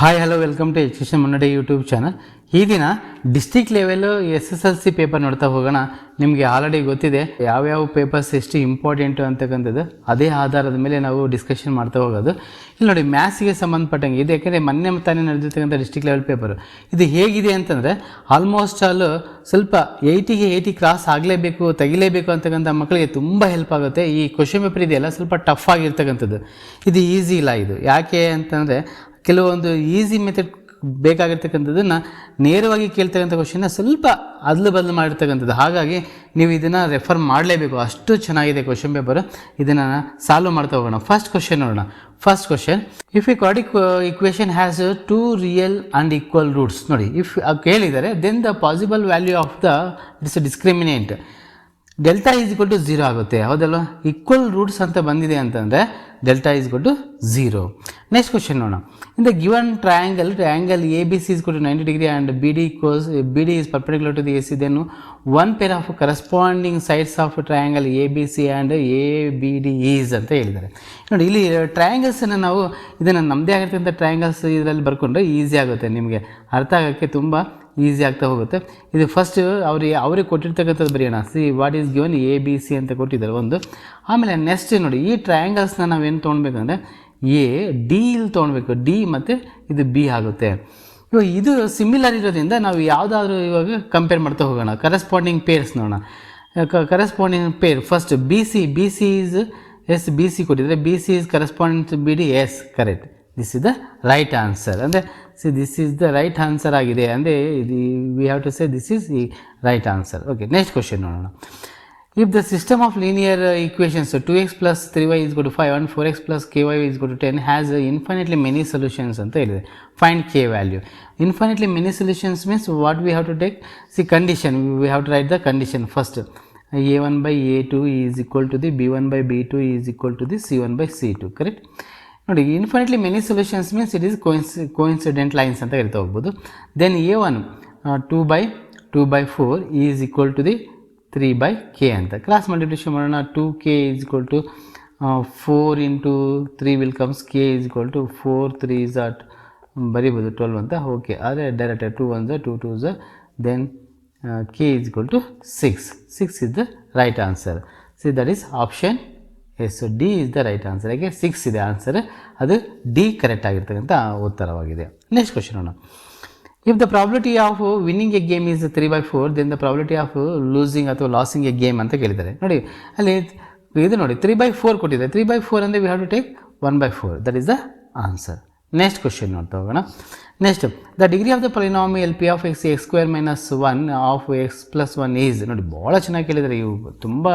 Hi hello welcome to education ಮುನ್ನಡೆ YouTube channel ಈ ದಿನ district level S S L C paper ನೋಡ್ತಾ ಹೋಗೋಣ. ನಿಮಗೆ ಆಲ್ರೆಡಿ ಗೊತ್ತಿದೆ ಯಾವ್ಯಾವ ಪೇಪರ್ಸ್ ಎಷ್ಟು ಇಂಪಾರ್ಟೆಂಟು ಅಂತಕ್ಕಂಥದ್ದು. ಅದೇ ಆಧಾರದ ಮೇಲೆ ನಾವು ಡಿಸ್ಕಷನ್ ಮಾಡ್ತಾ ಹೋಗೋದು. ಇಲ್ಲಿ ನೋಡಿ ಮ್ಯಾಥ್ಸ್ಗೆ ಸಂಬಂಧಪಟ್ಟಂಗೆ ಇದು ಯಾಕೆಂದರೆ ಮೊನ್ನೆ ತಾನೇ ನಡೆದಿರ್ತಕ್ಕಂಥ ಡಿಸ್ಟಿಕ್ ಲೆವೆಲ್ ಪೇಪರು ಇದು ಹೇಗಿದೆ ಅಂತಂದರೆ ಆಲ್ಮೋಸ್ಟ್ ಆಲ್ ಸ್ವಲ್ಪ ಏಯ್ಟಿಗೆ ಏಯ್ಟಿ ಕ್ರಾಸ್ ಆಗಲೇಬೇಕು, ತೆಗಿಲೇಬೇಕು ಅಂತಕ್ಕಂಥ ಮಕ್ಕಳಿಗೆ ತುಂಬ ಹೆಲ್ಪ್ ಆಗುತ್ತೆ. ಈ ಕ್ವಶನ್ ಪೇಪರ್ ಇದೆಯಲ್ಲ ಸ್ವಲ್ಪ ಟಫ್ ಆಗಿರ್ತಕ್ಕಂಥದ್ದು. ಇದು ಈಸಿ ಇಲ್ಲ ಇದು. ಯಾಕೆ ಅಂತಂದರೆ ಕೆಲವೊಂದು ಈಸಿ ಮೆಥಡ್ ಬೇಕಾಗಿರ್ತಕ್ಕಂಥದ್ದನ್ನು ನೇರವಾಗಿ ಕೇಳ್ತಕ್ಕಂಥ ಕ್ವಶನ್ನ ಸ್ವಲ್ಪ ಅದಲು ಬದಲು ಮಾಡಿರ್ತಕ್ಕಂಥದ್ದು. ಹಾಗಾಗಿ ನೀವು ಇದನ್ನು ರೆಫರ್ ಮಾಡಲೇಬೇಕು. ಅಷ್ಟು ಚೆನ್ನಾಗಿದೆ ಕ್ವಶನ್ ಪೇಪರ್ ಇದನ್ನು ಸಾಲ್ವ್ ಮಾಡ್ತಾ ಹೋಗೋಣ. ಫಸ್ಟ್ ಕ್ವಶನ್ ನೋಡೋಣ. First question if a quadratic equation has two real and equal roots ನೋಡಿ ಇಫ್ ಕೇಳಿದರೆ then the possible value of the its discriminant delta is equal to zero ಆಗುತ್ತೆ. ಹೌದಲ್ವ? Equal roots ಅಂತ ಬಂದಿದೆ ಅಂತಂದರೆ delta is equal to zero next question ನೋಡೋಣ. In the given triangle triangle A B C is ಕೊಟ್ಟು ninety degree and B D cos B D is perpendicular to the C ಇದನ್ನು one pair of corresponding sides of triangle A B C and A B D is ಅಂತ ಹೇಳಿದ್ದಾರೆ. ನೋಡಿ, ಇಲ್ಲಿ ಟ್ರಯಾಂಗಲ್ಸನ್ನು ನಾವು ಇದನ್ನು ನಮ್ಮದೇ ಆಗಿರ್ತಕ್ಕಂಥ ಟ್ರಯಾಂಗಲ್ಸ್ ಇದರಲ್ಲಿ ಬರ್ಕೊಂಡ್ರೆ ಈಸಿ ಆಗುತ್ತೆ ನಿಮಗೆ. ಅರ್ಥ ಆಗೋಕ್ಕೆ ತುಂಬ ಈಸಿ ಆಗ್ತಾ ಹೋಗುತ್ತೆ. ಇದು ಫಸ್ಟ್ ಅವ್ರಿಗೆ ಅವ್ರಿಗೆ ಕೊಟ್ಟಿರ್ತಕ್ಕಂಥದ್ದು ಬರೆಯೋಣ. See what is given A B C ಅಂತ ಕೊಟ್ಟಿದ್ದಾರೆ ಒಂದು. ಆಮೇಲೆ ನೆಕ್ಸ್ಟ್ ನೋಡಿ, ಈ ಟ್ರಯಾಂಗಲ್ಸ್ನ ನಾವೇನು ತೊಗೊಳ್ಬೇಕಂದ್ರೆ ಎ ಡಿ ಇಲ್ಲಿ ತೊಗೊಳ್ಬೇಕು ಡಿ ಮತ್ತು ಇದು ಬಿ ಆಗುತ್ತೆ. ಇವಾಗ ಇದು ಸಿಮಿಲರ್ ಇರೋದ್ರಿಂದ ನಾವು ಯಾವುದಾದ್ರೂ ಇವಾಗ ಕಂಪೇರ್ ಮಾಡ್ತಾ ಹೋಗೋಣ. ಕರೆಸ್ಪಾಂಡಿಂಗ್ ಪೇರ್ಸ್ ನೋಡೋಣ. Corresponding pair first B C B C is yes B C ಕೊಟ್ಟಿದ್ದಾರೆ. B C is corresponding B D yes correct this is the right answer ಅಂದರೆ C this is the right answer ಆಗಿದೆ. ಅಂದರೆ ಇದು we have to say this is the right answer okay next question ನೋಡೋಣ. If the system of linear equations two x plus three y is equal to five and four x plus k y is equal to ten has infinitely many solutions ಅಂತ ಹೇಳಿದೆ. Find k value infinitely many solutions means what we have to take see condition we have to write the condition first a one by a two is equal to the b one by b two is equal to the c one by c two correct ನೋಡಿ infinitely many solutions means it is coins coincident lines ಅಂತ ಹೇಳ್ತಾ ಹೋಗ್ಬೋದು. Then a one two by two by four is equal to the three by k ಅಂತ. Cross multiplication ಮಾಡೋಣ two k is equal to four into three will comes k is equal to four three is at ಬರಿಬೋದು twelve ಅಂತ. Okay ಆದರೆ direct two one ಝ two two ಝ then k is equal to six six is the right answer see that is option is d is the right answer ಯಾಕೆ six ಇದೆ answer ಅದು D correct ಆಗಿರ್ತಕ್ಕಂಥ ಉತ್ತರವಾಗಿದೆ. Next question ನೋಡೋಣ if the probability of winning a game is three by four then the probability of losing ಅಥವಾ losing a game ಅಂತ ಕೇಳಿದ್ದಾರೆ. ನೋಡಿ, ಅಲ್ಲಿ ಇದು ನೋಡಿ ತ್ರೀ ಬೈ ಫೋರ್ ಕೊಟ್ಟಿದೆ ತ್ರೀ ಬೈ ಫೋರ್ ಅಂದರೆ we have to take one by four that is the answer next question ನೋಡ್ತಾ ಹೋಗೋಣ next the degree of the ಪರಿನಾಮಿ l p of x x square minus one of x plus one is ನೋಡಿ ಭಾಳ ಚೆನ್ನಾಗಿ ಕೇಳಿದರೆ ಇವು ತುಂಬ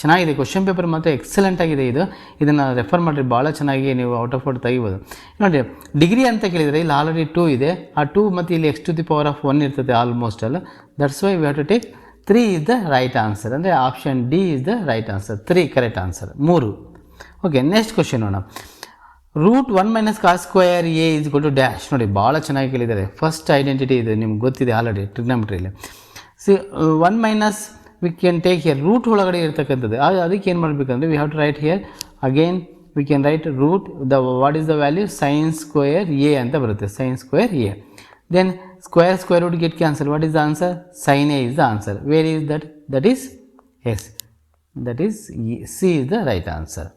ಚೆನ್ನಾಗಿದೆ. Question paper ಮಾತ್ರ ಎಕ್ಸಲೆಂಟ್ ಆಗಿದೆ ಇದು. ಇದನ್ನು ರೆಫರ್ ಮಾಡಿರಿ ಭಾಳ ಚೆನ್ನಾಗಿ ನೀವು ಔಟ್ ಆಫ್ ಔಟ್ ತೆಗಿಬೋದು. ನೋಡಿ ಡಿಗ್ರಿ ಅಂತ ಕೇಳಿದರೆ ಇಲ್ಲಿ ಆಲ್ರೆಡಿ ಟೂ ಇದೆ. ಆ ಟೂ ಮತ್ತು ಇಲ್ಲಿ x to the power of one ಇರ್ತದೆ ಆಲ್ಮೋಸ್ಟ್ ಅಲ್ಲ. That's why we have to take three is the right answer ಅಂದರೆ option D is the right answer three correct answer ಮೂರು. ಓಕೆ ನೆಕ್ಸ್ಟ್ ಕ್ವಶನ್ ನೋಡೋಣ. Root one minus cos square A is to dash. ನೋಡಿ ಭಾಳ ಚೆನ್ನಾಗಿ ಕೇಳಿದ್ದಾರೆ. First identity ಇದೆ, ನಿಮ್ಗೆ ಗೊತ್ತಿದೆ already ಟ್ರಿಗ್ನಮಿಟ್ರಿಯಲ್ಲಿ see one minus we can take here root ಒಳಗಡೆ ಇರ್ತಕ್ಕಂಥದ್ದು. ಅದು ಅದಕ್ಕೆ ಏನು ಮಾಡಬೇಕಂದ್ರೆ we have to write here again we can write root the what is the value sine square A ಅಂತ ಬರುತ್ತೆ sine square A then square square root get cancel what is the answer sine A is the answer where is that that is yes that is C is the right answer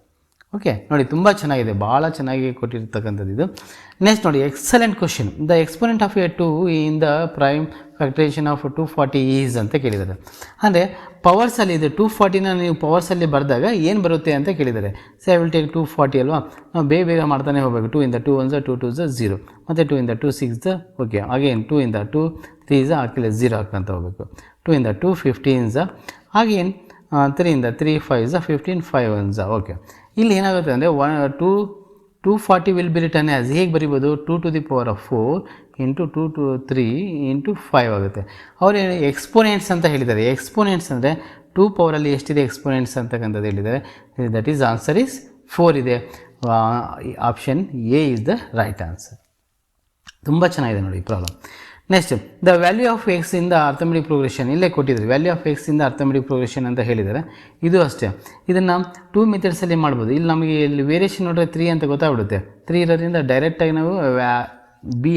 okay, ನೋಡಿ, ತುಂಬ ಚೆನ್ನಾಗಿದೆ ಭಾಳ ಚೆನ್ನಾಗಿ ಕೊಟ್ಟಿರ್ತಕ್ಕಂಥದ್ದು ಇದು. Next ನೋಡಿ excellent question the exponent of a two in the prime factorisation of two forty is ಅಂತ ಕೇಳಿದ್ದಾರೆ. ಅಂದರೆ ಪವರ್ಸಲ್ಲಿ ಇದು ಟೂ ಫಾರ್ಟಿನ ನೀವು ಪವರ್ಸಲ್ಲಿ ಬರೆದಾಗ ಏನು ಬರುತ್ತೆ ಅಂತ ಕೇಳಿದ್ದಾರೆ. So I will take two forty ಅಲ್ವಾ? ನಾವು ಬೇಗ ಬೇಗ ಮಾಡ್ತಾನೆ ಹೋಗಬೇಕು. ಟೂ ಇಂದ ಟೂ ಒನ್ಸ ಟೂ ಟೂ ಝ ಝೀರೋ ಮತ್ತು ಟೂ ಇಂದ two six the okay again two ಇಂದ ಟೂ ತ್ರೀ ಝ ಹಾಕಿಲ್ಲ ಝೀರೋ ಹಾಕ್ಕೊಂತ ಹೋಗಬೇಕು. ಟೂ ಇಂದ ಟೂ ಫಿಫ್ಟೀನ್ ಝ ಅಗೇನ್ ಇಂದ ತ್ರೀ ಫೈವ್ ಝ ಫಿಫ್ಟೀನ್ ಫೈವ್ ಒನ್ ಝ ಓಕೆ ಇಲ್ಲಿ ಏನಾಗುತ್ತೆ ಅಂದರೆ one two two forty will be return as ಹೇಗೆ ಬರಿಬೋದು? Two to the power of four into two to three into five ಆಗುತ್ತೆ. ಅವರು ಎಕ್ಸ್ಪೋನೆಂಟ್ಸ್ ಅಂತ ಹೇಳಿದ್ದಾರೆ. ಎಕ್ಸ್ಪೋನೆಂಟ್ಸ್ ಅಂದರೆ ಟೂ ಪವರಲ್ಲಿ ಎಷ್ಟಿದೆ? ಎಕ್ಸ್ಪೋನೆಂಟ್ಸ್ ಅಂತಕ್ಕಂಥದ್ದು ಹೇಳಿದ್ದಾರೆ. That is answer is four ಇದೆ. Option A is the right answer ತುಂಬ ಚೆನ್ನಾಗಿದೆ ನೋಡಿ problem next the value of x ಇಂದ ಅರ್ಥಮೆಟಿಕ್ ಪ್ರೋಗ್ರೆಷನ್ ಇಲ್ಲೇ ಕೊಟ್ಟಿದ್ದಾರೆ. ವ್ಯಾಲ್ಯೂ ಆಫ್ ಎಕ್ಸ್ ಇಂದ ಅರ್ಥಮೆಟಿಕ್ ಪ್ರೋಗ್ರೆಷನ್ ಅಂತ ಹೇಳಿದ್ದಾರೆ. ಇದು ಅಷ್ಟೇ. ಇದನ್ನು ಟೂ ಮೆಥಡ್ಸಲ್ಲಿ ಮಾಡ್ಬೋದು. ಇಲ್ಲಿ ನಮಗೆ ಇಲ್ಲಿ ವೇರಿಯೇಷನ್ ನೋಡಿದ್ರೆ ತ್ರೀ ಅಂತ ಗೊತ್ತಾಗ್ಬಿಡುತ್ತೆ. ತ್ರೀ ಇರೋದ್ರಿಂದ ಡೈರೆಕ್ಟಾಗಿ ನಾವು B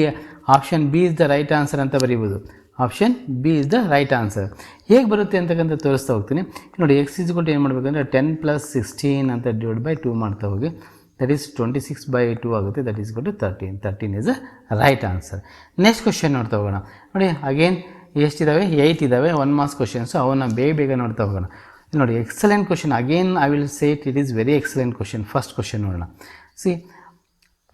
option B is the right answer ಅಂತ ಬರೀಬೋದು. Option B is the right answer ಹೇಗೆ ಬರುತ್ತೆ ಅಂತಕ್ಕಂಥ ತೋರಿಸ್ತಾ ಹೋಗ್ತೀನಿ. ನೋಡಿ ಎಕ್ಸ್ ಇಸ್ಕೊಟ್ಟು ಏನು ಮಾಡಬೇಕಂದ್ರೆ ಟೆನ್ ಪ್ಲಸ್ ಸಿಕ್ಸ್ಟೀನ್ ಅಂತ ಡಿವೈಡ್ ಬೈ ಟೂ ಮಾಡ್ತಾ ಹೋಗಿ. That is twenty six by two ಆಗುತ್ತೆ ದಟ್ ಈಸ್ ಕೊಟ್ಟು thirteen thirteen is a right answer next question ನೋಡ್ತಾ ಹೋಗೋಣ. ನೋಡಿ ಅಗೇನ್ ಎಷ್ಟಿದ್ದಾವೆ ಏಯ್ಟ್ ಇದ್ದಾವೆ ಒನ್ ಮಾರ್ಕ್ಸ್ ಕ್ವಶನ್ಸು ಅವನ್ನ ಬೇಗ ಬೇಗ ನೋಡ್ತಾ ಹೋಗೋಣ. ನೋಡಿ excellent question again I will say it is very excellent question first question ನೋಡೋಣ. See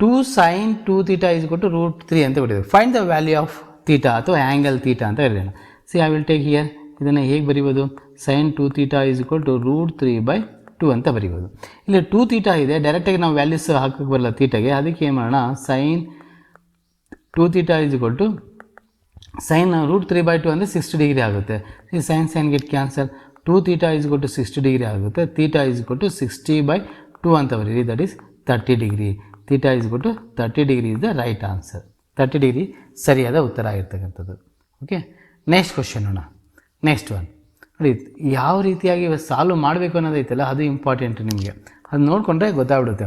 two sine two theta is ಕೊಟ್ಟು ರೂಟ್ ತ್ರೀ ಅಂತ ಕೊಟ್ಟಿದ್ದೀವಿ find the value of theta ಅಥವಾ ಆ್ಯಂಗಲ್ ತೀಟಾ ಅಂತ ಹೇಳಿದೆ see I will take here ಇದನ್ನು ಹೇಗೆ ಬರೀಬೋದು? Sine two theta is to root three by two ಅಂತ ಬರಿಬೋದು. ಇಲ್ಲಿ ಟೂ ತೀಟಾ ಇದೆ. ಡೈರೆಕ್ಟಾಗಿ ನಾವು ವ್ಯಾಲ್ಯೂಸ್ ಹಾಕಕ್ಕೆ ಬರಲ್ಲ ತೀಟಾಗೆ ಅದಕ್ಕೆ ಏನು ಮಾಡೋಣ? Sine two theta is to sine root three by two ಅಂದರೆ ಸಿಕ್ಸ್ಟಿ ಡಿಗ್ರಿ ಆಗುತ್ತೆ. ಈ sine sine get cancel two theta is to sixty degree ಆಗುತ್ತೆ. Theta is to sixty by two ಅಂತ ಬರೀರಿ. That is thirty degree theta is to thirty degree is the right answer thirty degree ಸರಿಯಾದ ಉತ್ತರ ಆಗಿರ್ತಕ್ಕಂಥದ್ದು. Okay next question ಅಣ್ಣ next one ನೋಡಿ ಯಾವ ರೀತಿಯಾಗಿ ಸಾಲ್ವ್ ಮಾಡಬೇಕು ಅನ್ನೋದೈತಲ್ಲ, ಅದು ಇಂಪಾರ್ಟೆಂಟ್ ನಿಮಗೆ. ಅದು ನೋಡಿಕೊಂಡ್ರೆ ಗೊತ್ತಾಗ್ಬಿಡುತ್ತೆ.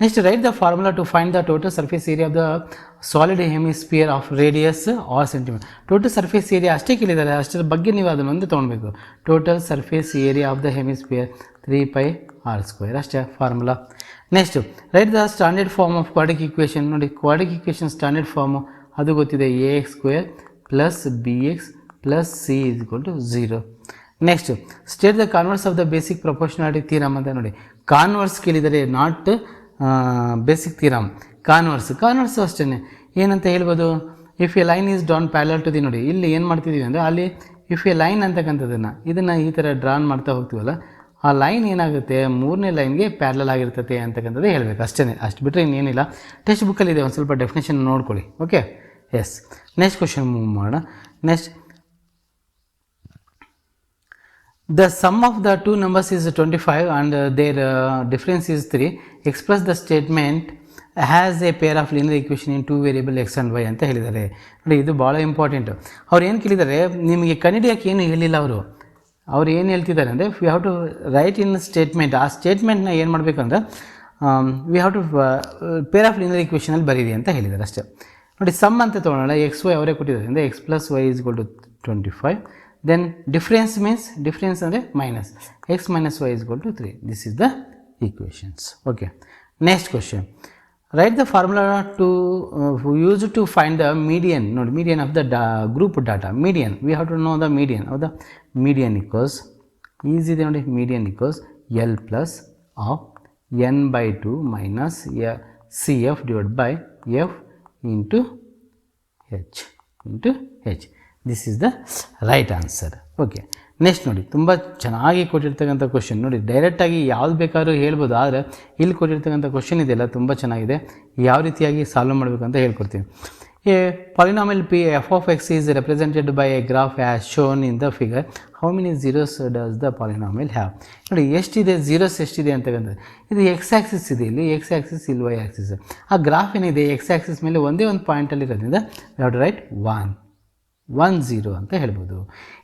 Next write the formula to find the total surface area of the solid hemisphere of radius r centimetre total surface area ಅಷ್ಟೇ ಕೇಳಿದ್ದಾರೆ ಅಷ್ಟರ ಬಗ್ಗೆ ನೀವು ಅದನ್ನು ಒಂದು ತೊಗೊಳ್ಬೇಕು. Total surface area of the hemisphere three pi r square ಅಷ್ಟೇ formula next write the standard form of quadratic equation ನೋಡಿ ಕ್ವಾಡಿಕ್ ಇಕ್ವೇಷನ್ ಸ್ಟ್ಯಾಂಡರ್ಡ್ ಫಾರ್ಮು ಅದು ಗೊತ್ತಿದೆ a x square plus b x plus c is to zero next state the converse of the basic proportionality theorem ಅಂತ ನೋಡಿ. Converse ಕೇಳಿದರೆ not basic theorem converse converse ಅಷ್ಟೇ ಏನಂತ ಹೇಳ್ಬೋದು? If a line is drawn parallel to the ನೋಡಿ, ಇಲ್ಲಿ ಏನು ಮಾಡ್ತಿದ್ದೀವಿ ಅಂದರೆ ಅಲ್ಲಿ ಇಫ್ ಎ ಲೈನ್ ಅಂತಕ್ಕಂಥದ್ದನ್ನು, ಇದನ್ನು ಈ ಥರ ಡ್ರಾನ್ ಮಾಡ್ತಾ ಹೋಗ್ತೀವಲ್ಲ, ಆ ಲೈನ್ ಏನಾಗುತ್ತೆ? ಮೂರನೇ ಲೈನ್ಗೆ ಪ್ಯಾರಲಲ್ ಆಗಿರ್ತದೆ ಅಂತಕ್ಕಂಥದ್ದು ಹೇಳಬೇಕು. ಅಷ್ಟೇ ಅಷ್ಟು ಬಿಟ್ಟರೆ ಇನ್ನೇನಿಲ್ಲ. ಟೆಕ್ಸ್ಟ್ ಬುಕ್ಕಲ್ಲಿದೆ ಒಂದು ಸ್ವಲ್ಪ ಡೆಫಿನೇಷನ್ ನೋಡ್ಕೊಳ್ಳಿ. Okay yes next question move ಮಾಡೋಣ. Next The sum of the two numbers is 25 and uh, their uh, difference is 3. Express the statement has a pair of linear equation in two variable x and y ಅಂತ ಹೇಳಿದ್ದಾರೆ. ನೋಡಿ ಇದು ಭಾಳ important ಅವ್ರು ಏನು ಕೇಳಿದ್ದಾರೆ ನಿಮಗೆ ಕನ್ನಡಿಯಕ್ಕೆ ಏನು ಹೇಳಿಲ್ಲ ಅವರು? ಅವ್ರು ಏನು ಹೇಳ್ತಿದ್ದಾರೆ ಅಂದರೆ we have to write in statement ಆ ಸ್ಟೇಟ್ಮೆಂಟ್ನ ಏನು ಮಾಡಬೇಕಂದ್ರೆ we have to pair of linear ಇಕ್ವೇಷನಲ್ಲಿ ಬರೀರಿ ಅಂತ ಹೇಳಿದ್ದಾರೆ ಅಷ್ಟೇ. ನೋಡಿ ಸಮ್ ಅಂತ ತೊಗೊಳ್ಳೋಣ ಎಕ್ಸ್ ವೈ ಅವರೇ ಕೊಟ್ಟಿದ್ದಾರೆ ಅಂದರೆ x plus y is equal to twenty five then difference means difference and minus. X minus y is equal to 3 this is the equations. Okay. Next question. Write the formula to uh, use to find the median not median of the da group data. Median. We have to know the median of the median equals easy then median equals l plus of n by 2 minus a, cf divided by f into h into h. This is the right answer okay next ನೋಡಿ, ತುಂಬ ಚೆನ್ನಾಗಿ ಕೊಟ್ಟಿರ್ತಕ್ಕಂಥ question ನೋಡಿ ಡೈರೆಕ್ಟಾಗಿ ಯಾವ್ದು ಬೇಕಾದ್ರೂ ಹೇಳ್ಬೋದು, ಆದರೆ ಇಲ್ಲಿ ಕೊಟ್ಟಿರ್ತಕ್ಕಂಥ ಕ್ವಶನ್ ಇದೆಯಲ್ಲ ತುಂಬ ಚೆನ್ನಾಗಿದೆ. ಯಾವ ರೀತಿಯಾಗಿ ಸಾಲ್ವ್ ಮಾಡಬೇಕಂತ ಹೇಳ್ಕೊಡ್ತೀನಿ. A polynomial p f of x is represented by a graph as shown in the figure how many zeros does the polynomial have ನೋಡಿ, ಎಷ್ಟಿದೆ? ಝೀರೋಸ್ ಎಷ್ಟಿದೆ ಅಂತಕ್ಕಂಥದ್ದು. ಇದು ಎಕ್ಸ್ ಆ್ಯಕ್ಸಿಸ್ ಇದೆ ಇಲ್ಲಿ. ಎಕ್ಸ್ ಆ್ಯಕ್ಸಿಸ್ ಇಲ್ಲಿ ವೈ ಆ್ಯಕ್ಸಿಸ್ ಆ ಗ್ರಾಫ್ ಏನಿದೆ? ಎಕ್ಸ್ ಆ್ಯಕ್ಸಿಸ್ ಮೇಲೆ ಒಂದೇ ಒಂದು ಪಾಯಿಂಟಲ್ಲಿ ಇರೋದ್ರಿಂದ ರೈಟ್ ಒನ್ ಒನ್ ಝೀರೋ ಅಂತ ಹೇಳ್ಬೋದು.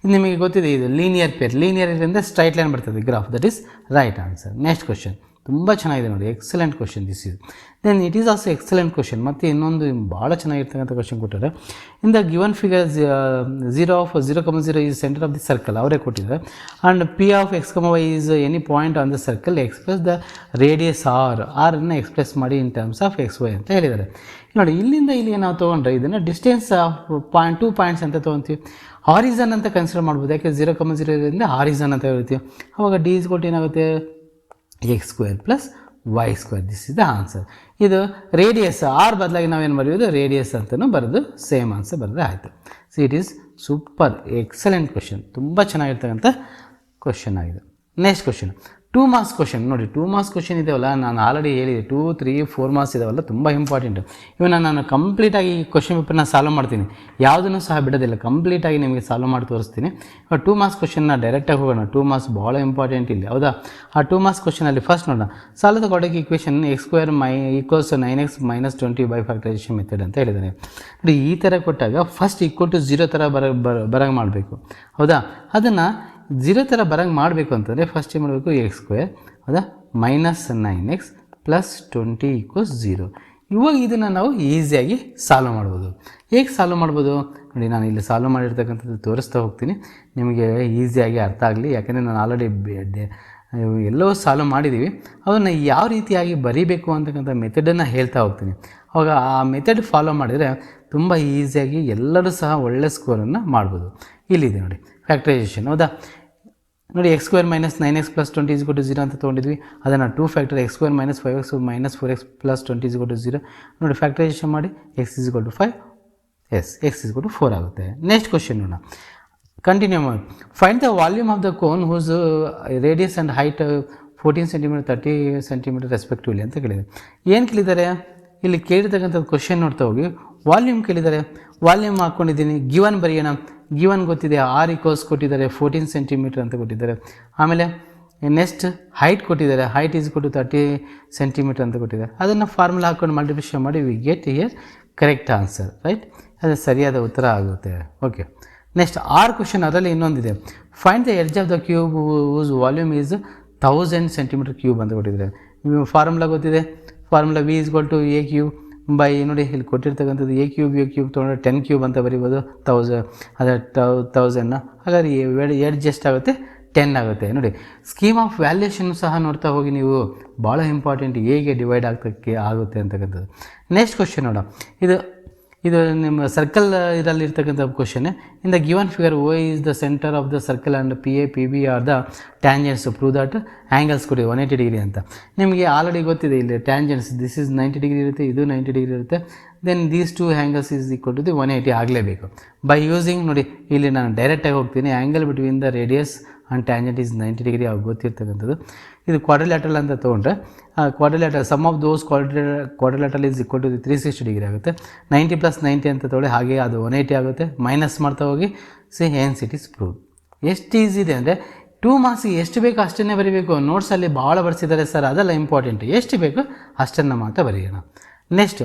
ಇದು ನಿಮಗೆ ಗೊತ್ತಿದೆ, ಇದು ಲೀನಿಯರ್ ಪೇರ್ ಲೀನಿಯರ್ ಇದರಿಂದ ಸ್ಟ್ರೈಟ್ ಲೈನ್ ಬರ್ತದೆ graph that is right answer next question ತುಂಬ ಚೆನ್ನಾಗಿದೆ ನೋಡಿ. Excellent question this is then it is also excellent question ಮತ್ತು ಇನ್ನೊಂದು ಭಾಳ ಚೆನ್ನಾಗಿರ್ತಕ್ಕಂಥ question ಕೊಟ್ಟಾರೆ in the given figure zero of zero comma zero is centre of the circle ಅವರೇ ಕೊಟ್ಟಿದ್ದಾರೆ. And P of x comma y is any point on the circle express the radius r ಆರನ್ನು express ಮಾಡಿ in terms of x y ಅಂತ ಹೇಳಿದ್ದಾರೆ. ನೋಡಿ, ಇಲ್ಲಿಂದ ಇಲ್ಲಿ ನಾವು ತೊಗೊಂಡ್ರೆ ಇದನ್ನು distance of point two points ಅಂತ ತೊಗೊತೀವಿ. ಹಾರಿಸನ್ ಅಂತ ಕನ್ಸಿಡರ್ ಮಾಡ್ಬೋದು. ಯಾಕೆ? ಝೀರೋ ಕಮ ಝೀರೋ ಇದರಿಂದ ಹಾರಿಸನ್ ಅಂತ ಹೇಳ್ತೀವಿ. ಅವಾಗ ಡಿ ಇಸ್ ಕೊಟ್ಟು ಏನಾಗುತ್ತೆ? X square plus y square this is the answer ಇದು ರೇಡಿಯಸ್ ಆರ್ ಬದಲಾಗಿ ನಾವೇನು ಬರೆಯೋದು ರೇಡಿಯಸ್ ಅಂತಲೂ ಬರೆದು ಸೇಮ್ ಆನ್ಸರ್ ಬರೆದ್ರೆ ಆಯಿತು. So it is super excellent question ತುಂಬ ಚೆನ್ನಾಗಿರ್ತಕ್ಕಂಥ ಕ್ವಶನ್ ಆಗಿದೆ. Next question two marks question ನೋಡಿ ಟೂ ಮಾರ್ಕ್ಸ್ ಕ್ವಶನ್ ಇದೆಯಲ್ಲ, ನಾನು ಆಲ್ರೆಡಿ ಹೇಳಿದೆ. ಟೂ ತ್ರೀ ಫೋರ್ ಮಾರ್ಕ್ಸ್ ಇದಾವಲ್ಲ ತುಂಬ ಇಂಪಾರ್ಟೆಂಟು ಇವನ್ನ ನಾನು ಕಂಪ್ಲೀಟಾಗಿ ಕ್ವಶನ್ ಪೇಪರ್ನ ಸಾಲ್ವ್ ಮಾಡ್ತೀನಿ. ಯಾವುದನ್ನು ಸಹ ಬಿಡೋದಿಲ್ಲ. ಕಂಪ್ಲೀಟಾಗಿ ನಿಮಗೆ ಸಾಲ್ವ್ ಮಾಡಿ ತೋರಿಸ್ತೀನಿ. ಟೂ ಮಾರ್ಕ್ಸ್ ಕ್ವಶನ್ನ ಡೈರೆಕ್ಟಾಗಿ ಹೋಗೋಣ. ಟೂ ಮಾರ್ಕ್ಸ್ ಭಾಳ ಇಂಪಾರ್ಟೆಂಟ್ ಇಲ್ಲಿ. ಹೌದಾ? ಆ ಟೂ ಮಾರ್ಕ್ಸ್ ಕ್ವಶನಲ್ಲಿ ಫಸ್ಟ್ ನೋಡೋಣ. ಸಾಲದ ಕೊಡೋಕೆ equation x square my equals nine x minus twenty by factorisation method ಅಂತ ಹೇಳಿದ್ದಾರೆ ನೋಡಿ, ಈ ಥರ ಕೊಟ್ಟಾಗ ಫಸ್ಟ್ ಈಕ್ವಲ್ ಟು ಜೀರೋ ಥರ ಬರ ಬರಂಗೆ ಮಾಡಬೇಕು. ಹೌದಾ? ಅದನ್ನು ಝೀರೋ ಥರ ಬರೋಂಗೆ ಮಾಡಬೇಕು ಅಂತಂದರೆ ಫಸ್ಟ್ ಏನು ಮಾಡಬೇಕು? ಎಕ್ಸ್ ಸ್ಕ್ವೇರ್ ಅದ minus nine x plus twenty equals zero ಇವಾಗ ಇದನ್ನು ನಾವು ಈಸಿಯಾಗಿ ಸಾಲ್ವ್ ಮಾಡ್ಬೋದು. ಹೇಗೆ ಸಾಲ್ವ್ ಮಾಡ್ಬೋದು? ನೋಡಿ, ನಾನು ಇಲ್ಲಿ ಸಾಲ್ವ್ ಮಾಡಿರ್ತಕ್ಕಂಥದ್ದು ತೋರಿಸ್ತಾ ಹೋಗ್ತೀನಿ. ನಿಮಗೆ ಈಸಿಯಾಗಿ ಅರ್ಥ ಆಗಲಿ. ಯಾಕೆಂದರೆ ನಾನು ಆಲ್ರೆಡಿ ಎಲ್ಲವೂ ಸಾಲ್ವ್ ಮಾಡಿದ್ದೀವಿ ಅದನ್ನು ಯಾವ ರೀತಿಯಾಗಿ ಬರೀಬೇಕು ಅಂತಕ್ಕಂಥ ಮೆಥಡನ್ನು ಹೇಳ್ತಾ ಹೋಗ್ತೀನಿ. ಅವಾಗ ಆ ಮೆಥಡ್ ಫಾಲೋ ಮಾಡಿದರೆ ತುಂಬ ಈಸಿಯಾಗಿ ಎಲ್ಲರೂ ಸಹ ಒಳ್ಳೆ ಸ್ಕೋರನ್ನು ಮಾಡ್ಬೋದು. ಇಲ್ಲಿದೆ ನೋಡಿ. ಫ್ಯಾಕ್ಟರೈಸೇಷನ್ ಹೌದಾ? ನೋಡಿ x square minus nine x plus twenty is to zero ಅಂತ ತೊಗೊಂಡಿದ್ವಿ. ಅದನ್ನು to factor x square minus five x minus four x plus twenty is to zero ನೋಡಿ ಫ್ಯಾಕ್ಟರೈಸೇಷನ್ ಮಾಡಿ x is to five as x is to four ಆಗುತ್ತೆ. Next question ನೋಡೋಣ. Continue ಮಾಡಿ. Find the volume of the cone whose radius and height fourteen centimetre thirty centimetre respectively ಅಂತ ಕೇಳಿದೆ. ಏನು ಕೇಳಿದ್ದಾರೆ? ಇಲ್ಲಿ ಕೇಳಿರ್ತಕ್ಕಂಥದ್ದು ಕ್ವಶನ್ ನೋಡ್ತಾ ಹೋಗಿ. ವಾಲ್ಯೂಮ್ ಕೇಳಿದ್ದಾರೆ ವಾಲ್ಯೂಮ್ ಹಾಕ್ಕೊಂಡಿದ್ದೀನಿ ಗಿವನ್ ಬರೆಯೋಣ. ಗಿವನ್ ಗೊತ್ತಿದೆ. ಆರ್ ಇಕೋಸ್ ಕೊಟ್ಟಿದ್ದಾರೆ. ಫೋರ್ಟೀನ್ ಸೆಂಟಿಮೀಟರ್ ಅಂತ ಕೊಟ್ಟಿದ್ದಾರೆ. ಆಮೇಲೆ ನೆಕ್ಸ್ಟ್ ಹೈಟ್ ಕೊಟ್ಟಿದ್ದಾರೆ. ಹೈಟ್ ಈಸ್ ಕೊಟ್ಟು ತರ್ಟಿ ಸೆಂಟಿಮೀಟರ್ ಅಂತ ಕೊಟ್ಟಿದ್ದಾರೆ. ಅದನ್ನು ಫಾರ್ಮುಲಾ ಹಾಕ್ಕೊಂಡು ಮಲ್ಟಿಪ್ಲಿಕೇಶನ್ ಮಾಡಿ we get here correct answer right ಅದು ಸರಿಯಾದ ಉತ್ತರ ಆಗುತ್ತೆ. ಓಕೆ ನೆಕ್ಸ್ಟ್ ಆರ್ ಕ್ವಶನ್ ಅದರಲ್ಲಿ ಇನ್ನೊಂದಿದೆ. Find the edge of the cube whose volume is thousand centimetre cube ಅಂತ ಕೊಟ್ಟಿದ್ದಾರೆ. ಫಾರ್ಮುಲಾ ಗೊತ್ತಿದೆ? Formula v is equal to a cube by, ನೋಡಿ, ಇಲ್ಲಿ ಕೊಟ್ಟಿರ್ತಕ್ಕಂಥದ್ದು ಎ ಕ್ಯೂಬ್ ಎ ಕ್ಯೂಬ್ ತೊಗೊಂಡ್ರೆ ಟೆನ್ ಕ್ಯೂಬ್ ಅಂತ ಬರಿಬೋದು ತೌಸ ಅದೇ ಟೌ ಹಾಗಾದ್ರೆ ಎಡ್ಜಸ್ಟ್ ಆಗುತ್ತೆ ಟೆನ್ ಆಗುತ್ತೆ. ನೋಡಿ ಸ್ಕೀಮ್ ಆಫ್ ವ್ಯಾಲ್ಯೂಷನ್ ಸಹ ನೋಡ್ತಾ ಹೋಗಿ ನೀವು ಭಾಳ ಇಂಪಾರ್ಟೆಂಟ್ ಹೇಗೆ ಡಿವೈಡ್ ಆಗ್ತಕ್ಕೆ ಆಗುತ್ತೆ ಅಂತಕ್ಕಂಥದ್ದು. ನೆಕ್ಸ್ಟ್ ಕ್ವಶನ್ ನೋಡೋಣ. ಇದು ಇದು ನಿಮ್ಮ ಸರ್ಕಲ್ ಇದರಲ್ಲಿ ಇರ್ತಕ್ಕಂಥ question in the given figure O is the centre of the circle and P A P B are the tangents prove that angles ಕೊಡಿ ಒನ್ ಏಯ್ಟಿ ಡಿಗ್ರಿ ಅಂತ. ನಿಮಗೆ ಆಲ್ರೆಡಿ ಗೊತ್ತಿದೆ ಇಲ್ಲಿ tangents this is ninety degree ಇರುತ್ತೆ, ಇದು ninety degree ಇರುತ್ತೆ. Then these two angles is equal to the one eighty ಆಗಲೇಬೇಕು. By using ನೋಡಿ, ಇಲ್ಲಿ ನಾನು ಡೈರೆಕ್ಟಾಗಿ ಹೋಗ್ತೀನಿ angle between the radius and tangent is ninety degree ಅವ್ರು ಗೊತ್ತಿರ್ತಕ್ಕಂಥದ್ದು. ಇದು ಕ್ವಾಡ್ರಿಲ್ಯಾಟ್ರಲ್ ಅಂತ ತೊಗೊಂಡ್ರೆ quadrilateral sum of those quadri quadrilateral is equal to three sixty degree ಆಗುತ್ತೆ. ನೈಂಟಿ ಪ್ಲಸ್ ನೈಂಟಿ ಅಂತ ತೊಗೊಳ್ಳಿ, ಹಾಗೆ ಅದು ಒನ್ ಏಯ್ಟಿ ಆಗುತ್ತೆ. ಮೈನಸ್ ಮಾಡ್ತಾ ಹೋಗಿ see hence it is prove ಎಷ್ಟು ಈಸಿ ಇದೆ ಅಂದರೆ ಟೂ ಮಾರ್ಕ್ಸಿಗೆ ಎಷ್ಟು ಬೇಕು ಅಷ್ಟನ್ನೇ ಬರೀಬೇಕು. ನೋಟ್ಸಲ್ಲಿ ಭಾಳ ಬರೆಸಿದ್ದಾರೆ ಸರ್, ಅದೆಲ್ಲ ಇಂಪಾರ್ಟೆಂಟ್ ಎಷ್ಟು ಬೇಕು ಅಷ್ಟನ್ನು ಮಾತ್ರ ಬರೆಯೋಣ. Next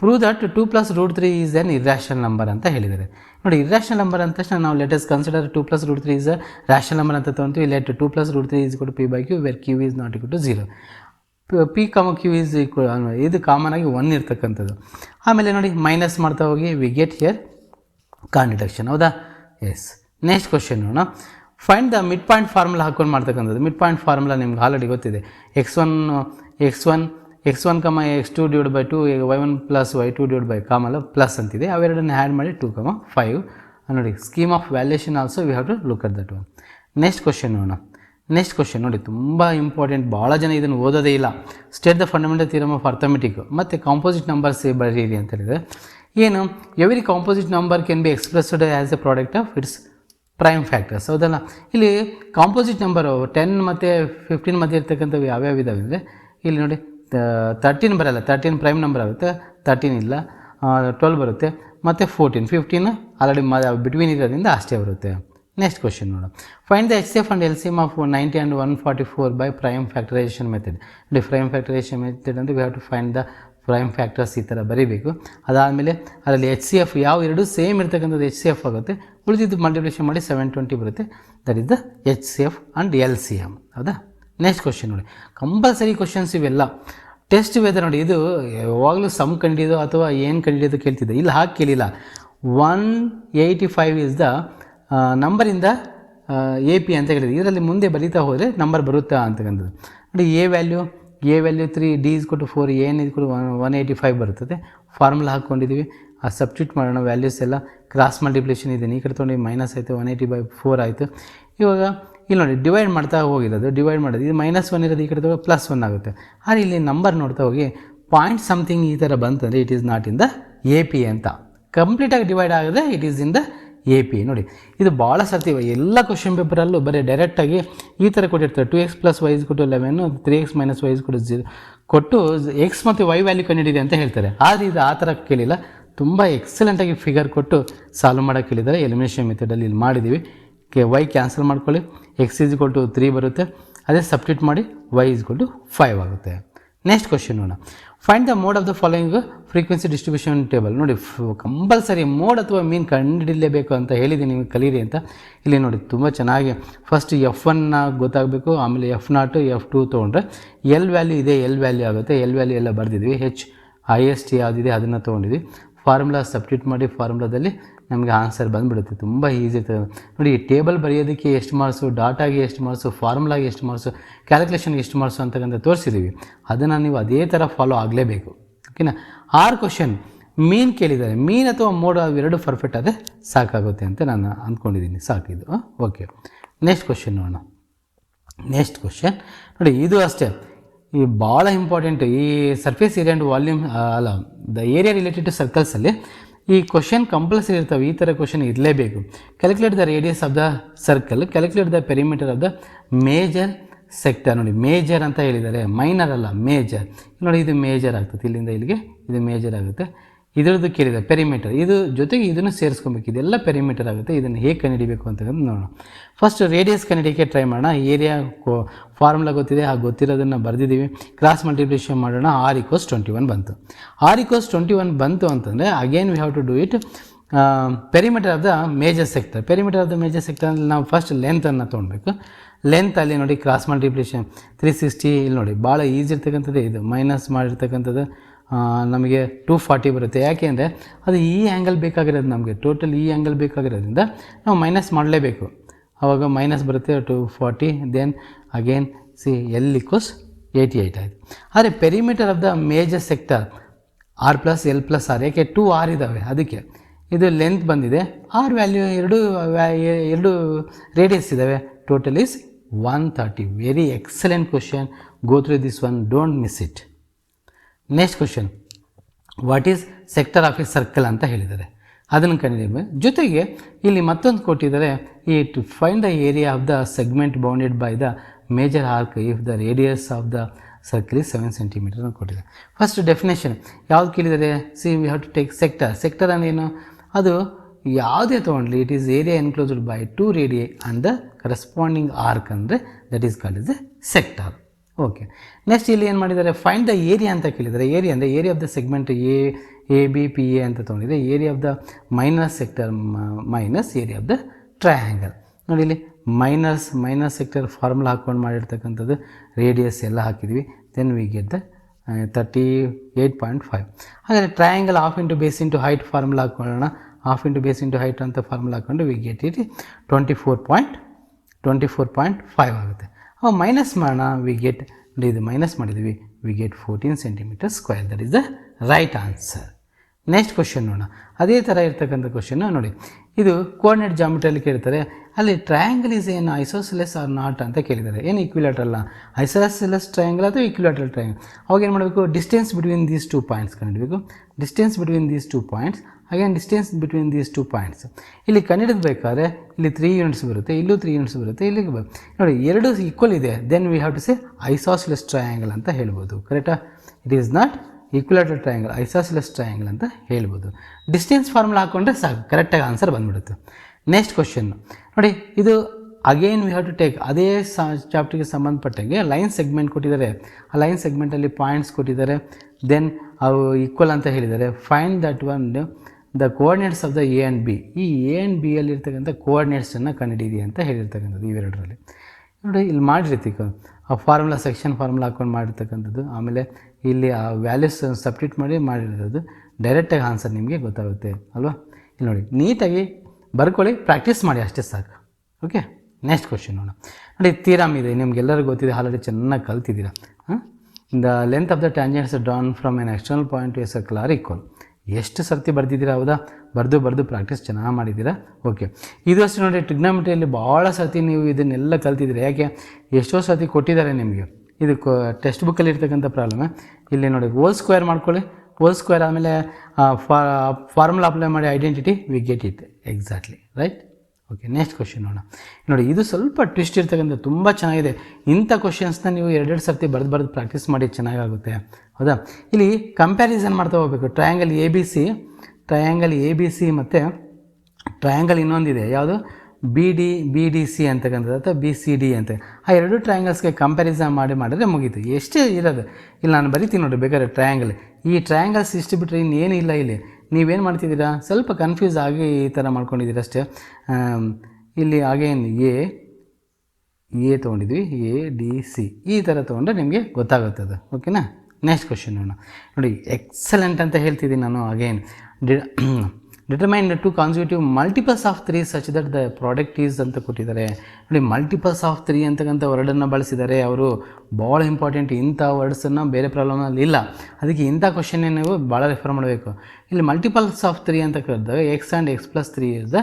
prove that two plus root three is an irrational number ಅಂತ ಹೇಳಿದ್ದಾರೆ. ನೋಡಿ ಇರ್ರಾಷನಲ್ ನಂಬರ್ ಅಂತ ತಕ್ಷಣ ನಾವು let's consider two plus root three is rational number ಅಂತ ತೊಗೊಂತೀವಿ. Let two plus root three is ಕೊಟ್ಟು P by Q where Q is not equal to zero P comma Q is equal ಇದು common ಆಗಿ one ಇರ್ತಕ್ಕಂಥದ್ದು. ಆಮೇಲೆ ನೋಡಿ minus ಮಾಡ್ತಾ ಹೋಗಿ we get here corn deduction ಹೌದಾ? ಎಸ್ ನೆಕ್ಸ್ಟ್ ಕ್ವಶನ್ ನೋಡೋಣ. Find the mid point formula ಹಾಕೊಂಡು ಮಾಡ್ತಕ್ಕಂಥದ್ದು. ಮಿಡ್ ಪಾಯಿಂಟ್ ಫಾರ್ಮುಲಾ ನಿಮ್ಗೆ ಆಲ್ರೆಡಿ ಗೊತ್ತಿದೆ. X one x one x one comma x two divide by two y one plus y two divide by ಕಾಮಲ್ಲ plus ಅಂತಿದೆ. ಅವೆರಡನ್ನು add ಮಾಡಿ two comma five ನೋಡಿ scheme of valuation also we have to look at that one next question ನೋಡೋಣ. Next question ನೋಡಿ, ತುಂಬ important ಭಾಳ ಜನ ಇದನ್ನು ಓದೋದೇ ಇಲ್ಲ. State the fundamental theorem of arithmetic ಮತ್ತು ಕಾಂಪೋಸಿಟ್ ನಂಬರ್ಸ್ ಬರೀರಿ ಅಂತ ಹೇಳಿದ್ರೆ, ಏನು? Every composite number can be expressed as a product of its prime factors ಹೌದಲ್ಲ? ಇಲ್ಲಿ ಕಾಂಪೋಸಿಟ್ ನಂಬರು ಟೆನ್ ಮತ್ತು ಫಿಫ್ಟೀನ್ ಮಧ್ಯೆ ಇರ್ತಕ್ಕಂಥವು ಯಾವ್ಯಾವ ಇದಾವೆ ಅಂದರೆ, ಇಲ್ಲಿ ನೋಡಿ ತರ್ಟೀನ್ ಬರಲ್ಲ ತರ್ಟೀನ್ ಪ್ರೈಮ್ ನಂಬರ್ ಆಗುತ್ತೆ ತರ್ಟೀನ್ ಇಲ್ಲ ಟ್ವೆಲ್ ಬರುತ್ತೆ, ಮತ್ತು ಫೋರ್ಟೀನ್ ಫಿಫ್ಟೀನ್ ಆಲ್ರೆಡಿ ಮ ಬಿಟ್ವೀನ್ ಇರೋದ್ರಿಂದ ಅಷ್ಟೇ ಬರುತ್ತೆ. ನೆಕ್ಸ್ಟ್ ಕ್ವಶನ್ ನೋಡೋಣ find the H F and L C M of ninety and one forty four by prime factorization method ನೋಡಿ ಪ್ರೈಮ್ ಫ್ಯಾಕ್ಟರೈಸೇಷನ್ ಮೆಥಡ್ ಅಂದರೆ we have to find the prime factors ಈ ಥರ ಬರೀಬೇಕು. ಅದಾದಮೇಲೆ ಅದರಲ್ಲಿ ಎಚ್ ಸಿ ಎಫ್ ಯಾವ ಎರಡು same ಇರ್ತಕ್ಕಂಥದ್ದು ಎಚ್ ಸಿ ಎಫ್ ಆಗುತ್ತೆ, ಉಳಿದಿದ್ದು ಮಲ್ಟಿಪ್ಲಿಕೇಶನ್ ಮಾಡಿ ಸೆವೆನ್ ಟ್ವೆಂಟಿ ಬರುತ್ತೆ. That is the H C F and L C M ಹೌದಾ? ನೆಕ್ಸ್ಟ್ ಕ್ವಶನ್ ನೋಡಿ. ಕಂಪಲ್ಸರಿ ಕ್ವಶನ್ಸ್ ಇವೆಲ್ಲ. ಟೆಸ್ಟ್ ವೇದ ನೋಡಿ, ಇದು ಯಾವಾಗಲೂ ಸಮ್ ಕಂಡಿದ್ದು ಅಥವಾ ಏನು ಕಂಡಿದ್ದು ಕೇಳ್ತಿದ್ದೆ. ಇಲ್ಲಿ ಹಾಕಿ ಕೇಳಿಲ್ಲ. One eighty five is the ನಂಬರಿಂದ ಎ ಪಿ ಅಂತ ಹೇಳಿದೆ ಇದರಲ್ಲಿ ಮುಂದೆ ಬರೀತಾ ಹೋದರೆ ನಂಬರ್ ಬರುತ್ತಾ ಅಂತಕ್ಕಂಥದ್ದು ನೋಡಿ a value a value three d is ಕೊಟ್ಟು ಫೋರ್ ಏನು ಇದು ಕೊಟ್ಟು ಒನ್ ಒನ್ ಏಯ್ಟಿ ಫೈವ್ ಬರುತ್ತದೆ. ಫಾರ್ಮುಲಾ ಹಾಕ್ಕೊಂಡಿದ್ದೀವಿ. ಆ ಸಬ್ಸ್ಟಿಟ್ಯೂಟ್ ಮಾಡೋಣ ವ್ಯಾಲ್ಯೂಸ್ ಎಲ್ಲ. ಕ್ರಾಸ್ ಮಲ್ಟಿಪ್ಲಿಕೇಶನ್ ಇದೆ. ಈ ಕಡೆ ತೊಗೊಂಡು ಮೈನಸ್ ಆಯಿತು ಒನ್ ಏಯ್ಟಿ ಬೈ ಫೋರ್ ಆಯಿತು. ಇವಾಗ ಇಲ್ಲಿ ನೋಡಿ ಡಿವೈಡ್ ಮಾಡ್ತಾ ಹೋಗಿರೋದು ಡಿವೈಡ್ ಮಾಡೋದು. ಇದು ಮೈನಸ್ ಒನ್ ಇರೋದು, ಈ ಕಡೆ ತಗೋ ಪ್ಲಸ್ ಒನ್ ಆಗುತ್ತೆ. ಆದರೆ ಇಲ್ಲಿ ನಂಬರ್ ನೋಡ್ತಾ ಹೋಗಿ ಪಾಯಿಂಟ್ ಸಮಥಿಂಗ್ ಈ ಥರ ಬಂತಂದರೆ it is not in the A P ಅಂತ. ಕಂಪ್ಲೀಟಾಗಿ ಡಿವೈಡ್ ಆಗಿದ್ರೆ it is in the A P ನೋಡಿ, ಇದು ಭಾಳ ಸರ್ತಿ ಎಲ್ಲ ಕ್ವಶನ್ ಪೇಪರಲ್ಲೂ ಬರೀ ಡೈರೆಕ್ಟಾಗಿ ಈ ಥರ ಕೊಟ್ಟಿರ್ತಾರೆ. Two x plus y is ಕೊಟ್ಟು eleven three x minus y is ಕೊಟ್ಟು ಜೀರೋ ಕೊಟ್ಟು ಎಕ್ಸ್ ಮತ್ತು ವೈ ವ್ಯಾಲ್ಯೂ ಕಂಡಿಡಿದೆ ಅಂತ ಹೇಳ್ತಾರೆ. ಆದರೆ ಇದು ಆ ಥರ ಕೇಳಿಲ್ಲ. ತುಂಬ ಎಕ್ಸಲೆಂಟಾಗಿ ಫಿಗರ್ ಕೊಟ್ಟು ಸಾಲ್ವ್ ಮಾಡೋಕ್ಕೆ ಕೇಳಿದ್ದಾರೆ ಎಲಿಮಿನೇಷನ್ ಮೆಥಡಲ್ಲಿ ಇಲ್ಲಿ ಮಾಡಿದ್ದೀವಿ. ಕೆ ವೈ ಕ್ಯಾನ್ಸಲ್ ಮಾಡ್ಕೊಳ್ಳಿ. ಎಕ್ಸ್ ಈಸ್ ಟು ತ್ರೀ ಬರುತ್ತೆ. ಅದೇ ಸಬ್ಸ್ಟಿಟ್ ಮಾಡಿ ವೈ ಈಸ್ ಟು ಫೈವ್ ಆಗುತ್ತೆ. ನೆಕ್ಸ್ಟ್ ಕ್ವಶನ್ ನೋಡೋಣ. Find the mode of the following frequency distribution table ನೋಡಿ ಕಂಪಲ್ಸರಿ ಮೋಡ್ ಅಥವಾ ಮೀನ್ ಕಂಡುಹಿಡಿಯಲೇಬೇಕು ಅಂತ ಹೇಳಿದ್ದೀನಿ, ನಿಮಗೆ ಕಲೀರಿ ಅಂತ. ಇಲ್ಲಿ ನೋಡಿ, ತುಂಬ ಚೆನ್ನಾಗಿ ಫಸ್ಟ್ ಎಫ್ ಒನ್ನ ಗೊತ್ತಾಗಬೇಕು, ಆಮೇಲೆ ಎಫ್ ನಾಟು ಎಫ್ ಟು ತೊಗೊಂಡ್ರೆ ಎಲ್ ವ್ಯಾಲ್ಯೂ ಇದೆ ಎಲ್ ವ್ಯಾಲ್ಯೂ ಆಗುತ್ತೆ. ಎಲ್ ವ್ಯಾಲ್ಯೂ ಎಲ್ಲ ಬರೆದಿದ್ವಿ. ಹೆಚ್ ಐ ಎಸ್ ಟಿ ಯಾವುದಿದೆ ಅದನ್ನು ತೊಗೊಂಡಿದ್ವಿ. ಫಾರ್ಮುಲಾ ಸಬ್ಸ್ಟಿಟ್ಯೂಟ್ ಮಾಡಿ ಫಾರ್ಮುಲಾದಲ್ಲಿ ನಮಗೆ ಆನ್ಸರ್ ಬಂದುಬಿಡುತ್ತೆ. ತುಂಬ ಈಸಿ ಇರ್ತದೆ ನೋಡಿ ಟೇಬಲ್ ಬರೆಯೋದಕ್ಕೆ ಎಷ್ಟು ಮಾರ್ಕ್ಸು ಡಾಟಾಗೆ ಎಷ್ಟು ಮಾರ್ಕ್ಸು ಫಾರ್ಮುಲಾಗೆ ಎಷ್ಟು ಮಾರ್ಕ್ಸು ಕ್ಯಾಲ್ಕುಲೇಷನ್ಗೆ ಎಷ್ಟು ಮಾರ್ಕ್ಸು ಅಂತಕ್ಕಂಥ ತೋರಿಸಿದ್ದೀವಿ ಅದನ್ನು ನೀವು ಅದೇ ಥರ ಫಾಲೋ ಆಗಲೇಬೇಕು. ಓಕೆನಾ ಆರು ಕ್ವಶನ್ ಮೀನ್ ಕೇಳಿದ್ದಾರೆ. ಮೀನ್ ಅಥವಾ ಮೋಡ ಎರಡು ಪರ್ಫೆಕ್ಟ್ ಆದರೆ ಸಾಕಾಗುತ್ತೆ ಅಂತ ನಾನು ಅಂದ್ಕೊಂಡಿದ್ದೀನಿ ಸಾಕಿದು ಓಕೆ ನೆಕ್ಸ್ಟ್ ಕ್ವಶನ್ ನೋಡೋಣ. ನೆಕ್ಸ್ಟ್ ಕ್ವಶನ್ ನೋಡಿ, ಇದು ಅಷ್ಟೇ. ಈ ಭಾಳ ಇಂಪಾರ್ಟೆಂಟ್ ಈ ಸರ್ಫೇಸ್ ಏರಿಯಾ ಆ್ಯಂಡ್ ವಾಲ್ಯೂಮ್ ಅಲ್ಲ ದ ಏರಿಯಾ ರಿಲೇಟೆಡ್ ಟು ಸರ್ಕಲ್ಸಲ್ಲಿ ಈ ಕ್ವಶನ್ ಕಂಪಲ್ಸರಿ ಇರ್ತವೆ, ಈ ಥರ ಕ್ವಶನ್ ಇರಲೇಬೇಕು. Calculate the radius of the circle calculate the perimeter of the major sector ನೋಡಿ ಮೇಜರ್ ಅಂತ ಹೇಳಿದ್ದಾರೆ ಮೈನರ್ ಅಲ್ಲ ಮೇಜರ್ ನೋಡಿ, ಇದು ಮೇಜರ್ ಆಗ್ತದೆ. ಇಲ್ಲಿಂದ ಇಲ್ಲಿಗೆ ಇದು ಮೇಜರ್ ಆಗುತ್ತೆ. ಇದರದ್ದು ಕೇಳಿದೆ ಪೆರಿಮೀಟರ್ ಇದು ಜೊತೆಗೆ ಇದನ್ನು ಸೇರಿಸ್ಕೊಬೇಕು. ಇದೆಲ್ಲ ಪೆರಿಮೀಟರ್ ಆಗುತ್ತೆ. ಇದನ್ನು ಹೇಗೆ ಕಂಡುಹಿಡಿಬೇಕು ಅಂತಕ್ಕಂಥ ನೋಡೋಣ. ಫಸ್ಟ್ ರೇಡಿಯಸ್ ಕಂಡುಹಿಡಿಯೋಕ್ಕೆ ಟ್ರೈ ಮಾಡೋಣ. ಏರಿಯಾ ಫಾರ್ಮುಲಾ ಗೊತ್ತಿದೆ ಆ ಗೊತ್ತಿರೋದನ್ನು ಬರೆದಿದ್ದೀವಿ. ಕ್ರಾಸ್ ಮಲ್ಟಿಪ್ಲಿಕೇಶನ್ ಮಾಡೋಣ. ಆರ್ ಇಕೋಸ್ ಟ್ವೆಂಟಿ ಒನ್ ಬಂತು. ಆರ್ ಇಕೋಸ್ ಟ್ವೆಂಟಿ ಒನ್ ಬಂತು ಅಂತಂದರೆ again we have to do it perimeter of the major sector perimeter of the major sector ಅಂದರೆ ನಾವು ಫಸ್ಟ್ ಲೆಂತನ್ನು ತೊಗೊಳ್ಬೇಕು ಲೆಂತ್ ಅಲ್ಲಿ ನೋಡಿ ಕ್ರಾಸ್ ಮಲ್ಟಿಪ್ಲಿಕೇಶನ್ ತ್ರೀ ಸಿಕ್ಸ್ಟಿ ಇಲ್ಲಿ ನೋಡಿ, ಭಾಳ ಈಸಿ ಇರ್ತಕ್ಕಂಥದ್ದು ಇದು. ಮೈನಸ್ ಮಾಡಿರ್ತಕ್ಕಂಥದ್ದು. ನಮಗೆ ಟೂ ಫಾರ್ಟಿ ಬರುತ್ತೆ. ಯಾಕೆ ಅಂದರೆ ಅದು ಈ ಆ್ಯಂಗಲ್ ಬೇಕಾಗಿರೋದು ನಮಗೆ. ಟೋಟಲ್ ಈ ಆ್ಯಂಗಲ್ ಬೇಕಾಗಿರೋದ್ರಿಂದ ನಾವು ಮೈನಸ್ ಮಾಡಲೇಬೇಕು. ಆವಾಗ ಮೈನಸ್ ಬರುತ್ತೆ two forty then again C L equals eighty eight ಆಯಿತು. ಆದರೆ perimeter of the major sector R plus L plus R ಯಾಕೆ ಟೂ ಆರ್ ಇದ್ದಾವೆ ಅದಕ್ಕೆ ಇದು ಲೆಂತ್ ಬಂದಿದೆ. ಆರ್ ವ್ಯಾಲ್ಯೂ ಎರಡು ಎರಡು ರೇಡಿಯಸ್ ಇದ್ದಾವೆ total is one thirty very excellent question go through this one don't miss it next question what is sector of a circle ಅಂತ ಹೇಳಿದ್ದಾರೆ. ಅದನ್ನು ಕಂಡಿದ್ದೀವಿ ಜೊತೆಗೆ ಇಲ್ಲಿ ಮತ್ತೊಂದು ಕೊಟ್ಟಿದ್ದಾರೆ ಈ to find the area of the segment bounded by the major arc if the radius of the circle is seven centimetre ಅಂತ ಕೊಟ್ಟಿದ್ದಾರೆ ಫಸ್ಟ್ ಡೆಫಿನೇಷನ್ ಯಾವ್ದು ಕೇಳಿದರೆ see we have to take sector sector ಅಂದೇನು ಅದು ಯಾವುದೇ ತೊಗೊಂಡ್ಲಿ it is area enclosed by two radii and the corresponding arc ಅಂದರೆ that is called is a sector okay next ಇಲ್ಲಿ ಏನು ಮಾಡಿದ್ದಾರೆ? ಫೈಂಡ್ ದ ಏರಿಯಾ ಅಂತ ಕೇಳಿದ್ದಾರೆ. ಏರಿಯಾ ಅಂದರೆ area of the segment A A B P A ಅಂತ ತೊಗೊಂಡಿದೆ area of the minus sector minus area of the triangle ನೋಡಿ ಇಲ್ಲಿ minus minus sector formula ಹಾಕ್ಕೊಂಡು ಮಾಡಿರ್ತಕ್ಕಂಥದ್ದು. ರೇಡಿಯಸ್ ಎಲ್ಲ ಹಾಕಿದ್ವಿ then we get the thirty eight point five ಹಾಗಾದರೆ triangle of into base into height formula ಹಾಕ್ಕೊಳ್ಳೋಣ of into base into height ಅಂತ formula ಹಾಕ್ಕೊಂಡು we get it twenty four point twenty four point five ಆಗುತ್ತೆ. ಅವಾಗ minus ಮಾಡೋಣ. We get ಇದು minus ಮಾಡಿದ್ವಿ we get fourteen centimetre square that is the right answer next question ನೋಡೋಣ. ಅದೇ ಥರ ಇರ್ತಕ್ಕಂಥ ಕ್ವಶನ್ ನೋಡಿ. ಇದು ಕೋಆರ್ಡಿನೇಟ್ ಜಾಮಿಟ್ರಿಯಲ್ಲಿ ಕೇಳ್ತಾರೆ. ಅಲ್ಲಿ ಟ್ರಯಾಂಗಲ್ ಇಸ್ ಏನು ಐಸೋಸಿಲೆಸ್ ಆರ್ ನಾಟ್ ಅಂತ ಕೇಳಿದ್ದಾರೆ. ಏನು ಇಕ್ವಿಲೇಟ್ರಲ್ಲ ಐಸೋಸಿಲೆಸ್ ಟ್ರಯಾಂಗಲ್ ಅಥವಾ ಇಕ್ವಿಲೇಟ್ರಲ್ ಟ್ರಯಾಂಗಲ್ ಅವಾಗ ಏನು ಮಾಡಬೇಕು? Distance between these two points ಕಂಡುಹಿಡಬೇಕು. Distance between these two points again distance between these two points ಇಲ್ಲಿ ಕಂಡುಹಿಡಿದ್ಬೇಕಾದ್ರೆ ಇಲ್ಲಿ ತ್ರೀ ಯೂನಿಟ್ಸ್ ಬರುತ್ತೆ, ಇಲ್ಲೂ ತ್ರೀ ಯೂನಿಟ್ಸ್ ಬರುತ್ತೆ, ಇಲ್ಲಿಗೆ ಬರುತ್ತೆ ನೋಡಿ ಎರಡು ಈಕ್ವಲ್ ಇದೆ then we have to say isosceles triangle ಅಂತ ಹೇಳ್ಬೋದು ಕರೆಕ್ಟಾ it is not equilateral triangle isosceles triangle ಅಂತ ಹೇಳ್ಬೋದು. ಡಿಸ್ಟೆನ್ಸ್ ಫಾರ್ಮುಲಾ ಹಾಕ್ಕೊಂಡ್ರೆ ಸಾಕು ಕರೆಕ್ಟಾಗಿ ಆನ್ಸರ್ ಬಂದ್ಬಿಡುತ್ತೆ. ನೆಕ್ಸ್ಟ್ ಕ್ವಶನ್ ನೋಡಿ, ಇದು again we have to take ಅದೇ ಸಾ ಚಾಪ್ಟರ್ಗೆ ಸಂಬಂಧಪಟ್ಟಂಗೆ ಲೈನ್ ಸೆಗ್ಮೆಂಟ್ ಕೊಟ್ಟಿದ್ದಾರೆ. ಆ ಲೈನ್ ಸೆಗ್ಮೆಂಟಲ್ಲಿ ಪಾಯಿಂಟ್ಸ್ ಕೊಟ್ಟಿದ್ದಾರೆ ದೆನ್ ಅವು ಈಕ್ವಲ್ ಅಂತ ಹೇಳಿದ್ದಾರೆ. Find that one the coordinates of the A and B ಈ ಎ ಆ್ಯಂಡ್ ಬಿ ಅಲ್ಲಿರ್ತಕ್ಕಂಥ ಕೋಆರ್ಡಿನೇಟ್ಸನ್ನು ಕಂಡುಹಿಡಿಯಿರಿ ಅಂತ ಹೇಳಿರ್ತಕ್ಕಂಥದ್ದು ಇವೆರಡರಲ್ಲಿ ನೋಡಿ, ಇಲ್ಲಿ ಮಾಡಿರ್ತಿ ಆ ಫಾರ್ಮುಲಾ ಸೆಕ್ಷನ್ ಫಾರ್ಮುಲಾ ಹಾಕೊಂಡು ಮಾಡಿರ್ತಕ್ಕಂಥದ್ದು. ಆಮೇಲೆ ಇಲ್ಲಿ ಆ ವ್ಯಾಲ್ಯೂಸ್ ಸಬ್ಸ್ಟಿಟ್ ಮಾಡಿ ಮಾಡಿರೋದು ಡೈರೆಕ್ಟಾಗಿ ಆನ್ಸರ್ ನಿಮಗೆ ಗೊತ್ತಾಗುತ್ತೆ. ಅಲ್ವಾ? ಇಲ್ಲಿ ನೋಡಿ, ನೀಟಾಗಿ ಬರ್ಕೊಳ್ಳಿ ಪ್ರಾಕ್ಟೀಸ್ ಮಾಡಿ, ಅಷ್ಟೇ ಸಾಕು. ಓಕೆ ನೆಕ್ಸ್ಟ್ ಕ್ವಶನ್ ನೋಡೋಣ. ನೋಡಿ ತೀರಾಮ್ ಇದೆ. ನಿಮ್ಗೆಲ್ಲರಿಗೂ ಗೊತ್ತಿದೆ ಆಲ್ರೆಡಿ ಚೆನ್ನಾಗಿ ಕಲ್ತಿದ್ದೀರಾ? ಹಾಂ? The length of the tangents drawn from an external point to a circle are equal ಎಷ್ಟು ಸರ್ತಿ ಬರ್ದಿದ್ದೀರಾ ಹೌದಾ? ಬರೆದು ಬರೆದು ಪ್ರಾಕ್ಟೀಸ್ ಚೆನ್ನಾಗಿ ಮಾಡಿದ್ದೀರಾ? ಓಕೆ ಇದು ಅಷ್ಟು ನೋಡಿ ಟ್ರಿಗ್ನಾಮಿಟ್ರಿಯಲ್ಲಿ ಭಾಳ ಸರ್ತಿ ನೀವು ಇದನ್ನೆಲ್ಲ ಕಲ್ತಿದ್ದೀರಾ. ಯಾಕೆ? ಎಷ್ಟೋ ಸರ್ತಿ ಕೊಟ್ಟಿದ್ದಾರೆ ನಿಮಗೆ. ಇದು ಟೆಕ್ಸ್ಟ್ ಬುಕ್ಕಲ್ಲಿ ಇರ್ತಕ್ಕಂಥ ಪ್ರಾಬ್ಲಮ್ ಇಲ್ಲಿ ನೋಡಿ ಓಲ್ ಸ್ಕ್ವೇರ್ ಮಾಡ್ಕೊಳ್ಳಿ. ಓಲ್ ಸ್ಕ್ವೇರ್ ಆಮೇಲೆ ಫಾರ್ಮುಲಾ ಅಪ್ಲೈ ಮಾಡಿ identity we get it exactly right okay next question ನೋಡೋಣ. ನೋಡಿ, ಇದು ಸ್ವಲ್ಪ ಟ್ವಿಸ್ಟ್ ಇರ್ತಕ್ಕಂಥ, ತುಂಬ ಚೆನ್ನಾಗಿದೆ. ಇಂಥ ಕ್ವಶನ್ಸ್ನ ನೀವು ಎರಡೆರಡು ಸರ್ತಿ ಬರೆದು ಬರೆದು ಪ್ರಾಕ್ಟೀಸ್ ಮಾಡಿ ಚೆನ್ನಾಗಾಗುತ್ತೆ. ಹೌದಾ? ಇಲ್ಲಿ ಕಂಪ್ಯಾರಿಸನ್ ಮಾಡ್ತಾ ಹೋಗಬೇಕು. Triangle A B C triangle A B C ಮತ್ತು ಟ್ರಯಾಂಗಲ್ ಇನ್ನೊಂದಿದೆ. ಯಾವುದು? B D B D C ಅಂತಕ್ಕಂಥದ್ದು ಅಥವಾ ಬಿ ಸಿ ಡಿ ಅಂತ. ಆ ಎರಡು ಟ್ರಯಾಂಗಲ್ಸ್ಗೆ ಕಂಪ್ಯಾರಿಸನ್ ಮಾಡಿ ಮಾಡಿದ್ರೆ ಮುಗೀತು. ಎಷ್ಟೇ ಇರೋದು. ಇಲ್ಲಿ ನಾನು ಬರಿತೀನಿ ನೋಡಿ ಬೇಕಾದ್ರೆ ಟ್ರಯಾಂಗಲ್ ಈ ಟ್ರಯಾಂಗಲ್ಸ್ ಇಷ್ಟು ಬಿಟ್ಟರೆ ಇನ್ನೇನು ಇಲ್ಲ ಇಲ್ಲಿ. ನೀವೇನು ಮಾಡ್ತಿದ್ದೀರಾ? ಸ್ವಲ್ಪ ಕನ್ಫ್ಯೂಸ್ ಆಗಿ ಈ ಥರ ಮಾಡ್ಕೊಂಡಿದ್ದೀರ ಅಷ್ಟೇ. ಇಲ್ಲಿ ಅಗೇನ್ ಎ ಎ ತೊಗೊಂಡಿದ್ವಿ. ಎ ಡಿ ಸಿ ಈ ಥರ ತೊಗೊಂಡ್ರೆ ನಿಮಗೆ ಗೊತ್ತಾಗುತ್ತೆ ಅದು ಓಕೆನಾ ನೆಕ್ಸ್ಟ್ ಕ್ವಶನ್ ನೋಡೋಣ ನೋಡಿ ಎಕ್ಸಲೆಂಟ್ ಅಂತ ಹೇಳ್ತಿದ್ದೀನಿ ನಾನು again determine two consecutive multiples of three such that the product is ಅಂತ ಕೊಟ್ಟಿದ್ದಾರೆ. ನೋಡಿ ಮಲ್ಟಿಪಲ್ಸ್ ಆಫ್ ತ್ರೀ ಅಂತಕ್ಕಂಥ ವರ್ಡನ್ನು ಬಳಸಿದ್ದಾರೆ. ಅವರು ಭಾಳ ಇಂಪಾರ್ಟೆಂಟ್ ಇಂಥ ವರ್ಡ್ಸನ್ನು ಬೇರೆ ಪ್ರಾಬ್ಲಮಲ್ಲಿ ಇಲ್ಲ. ಅದಕ್ಕೆ ಇಂಥ ಕ್ವಶನ್ನೇ ನೀವು ಭಾಳ ರೆಫರ್ ಮಾಡಬೇಕು. ಇಲ್ಲಿ ಮಲ್ಟಿಪಲ್ಸ್ ಆಫ್ ತ್ರೀ ಅಂತ ಕರೆದಾಗ x and x plus three is the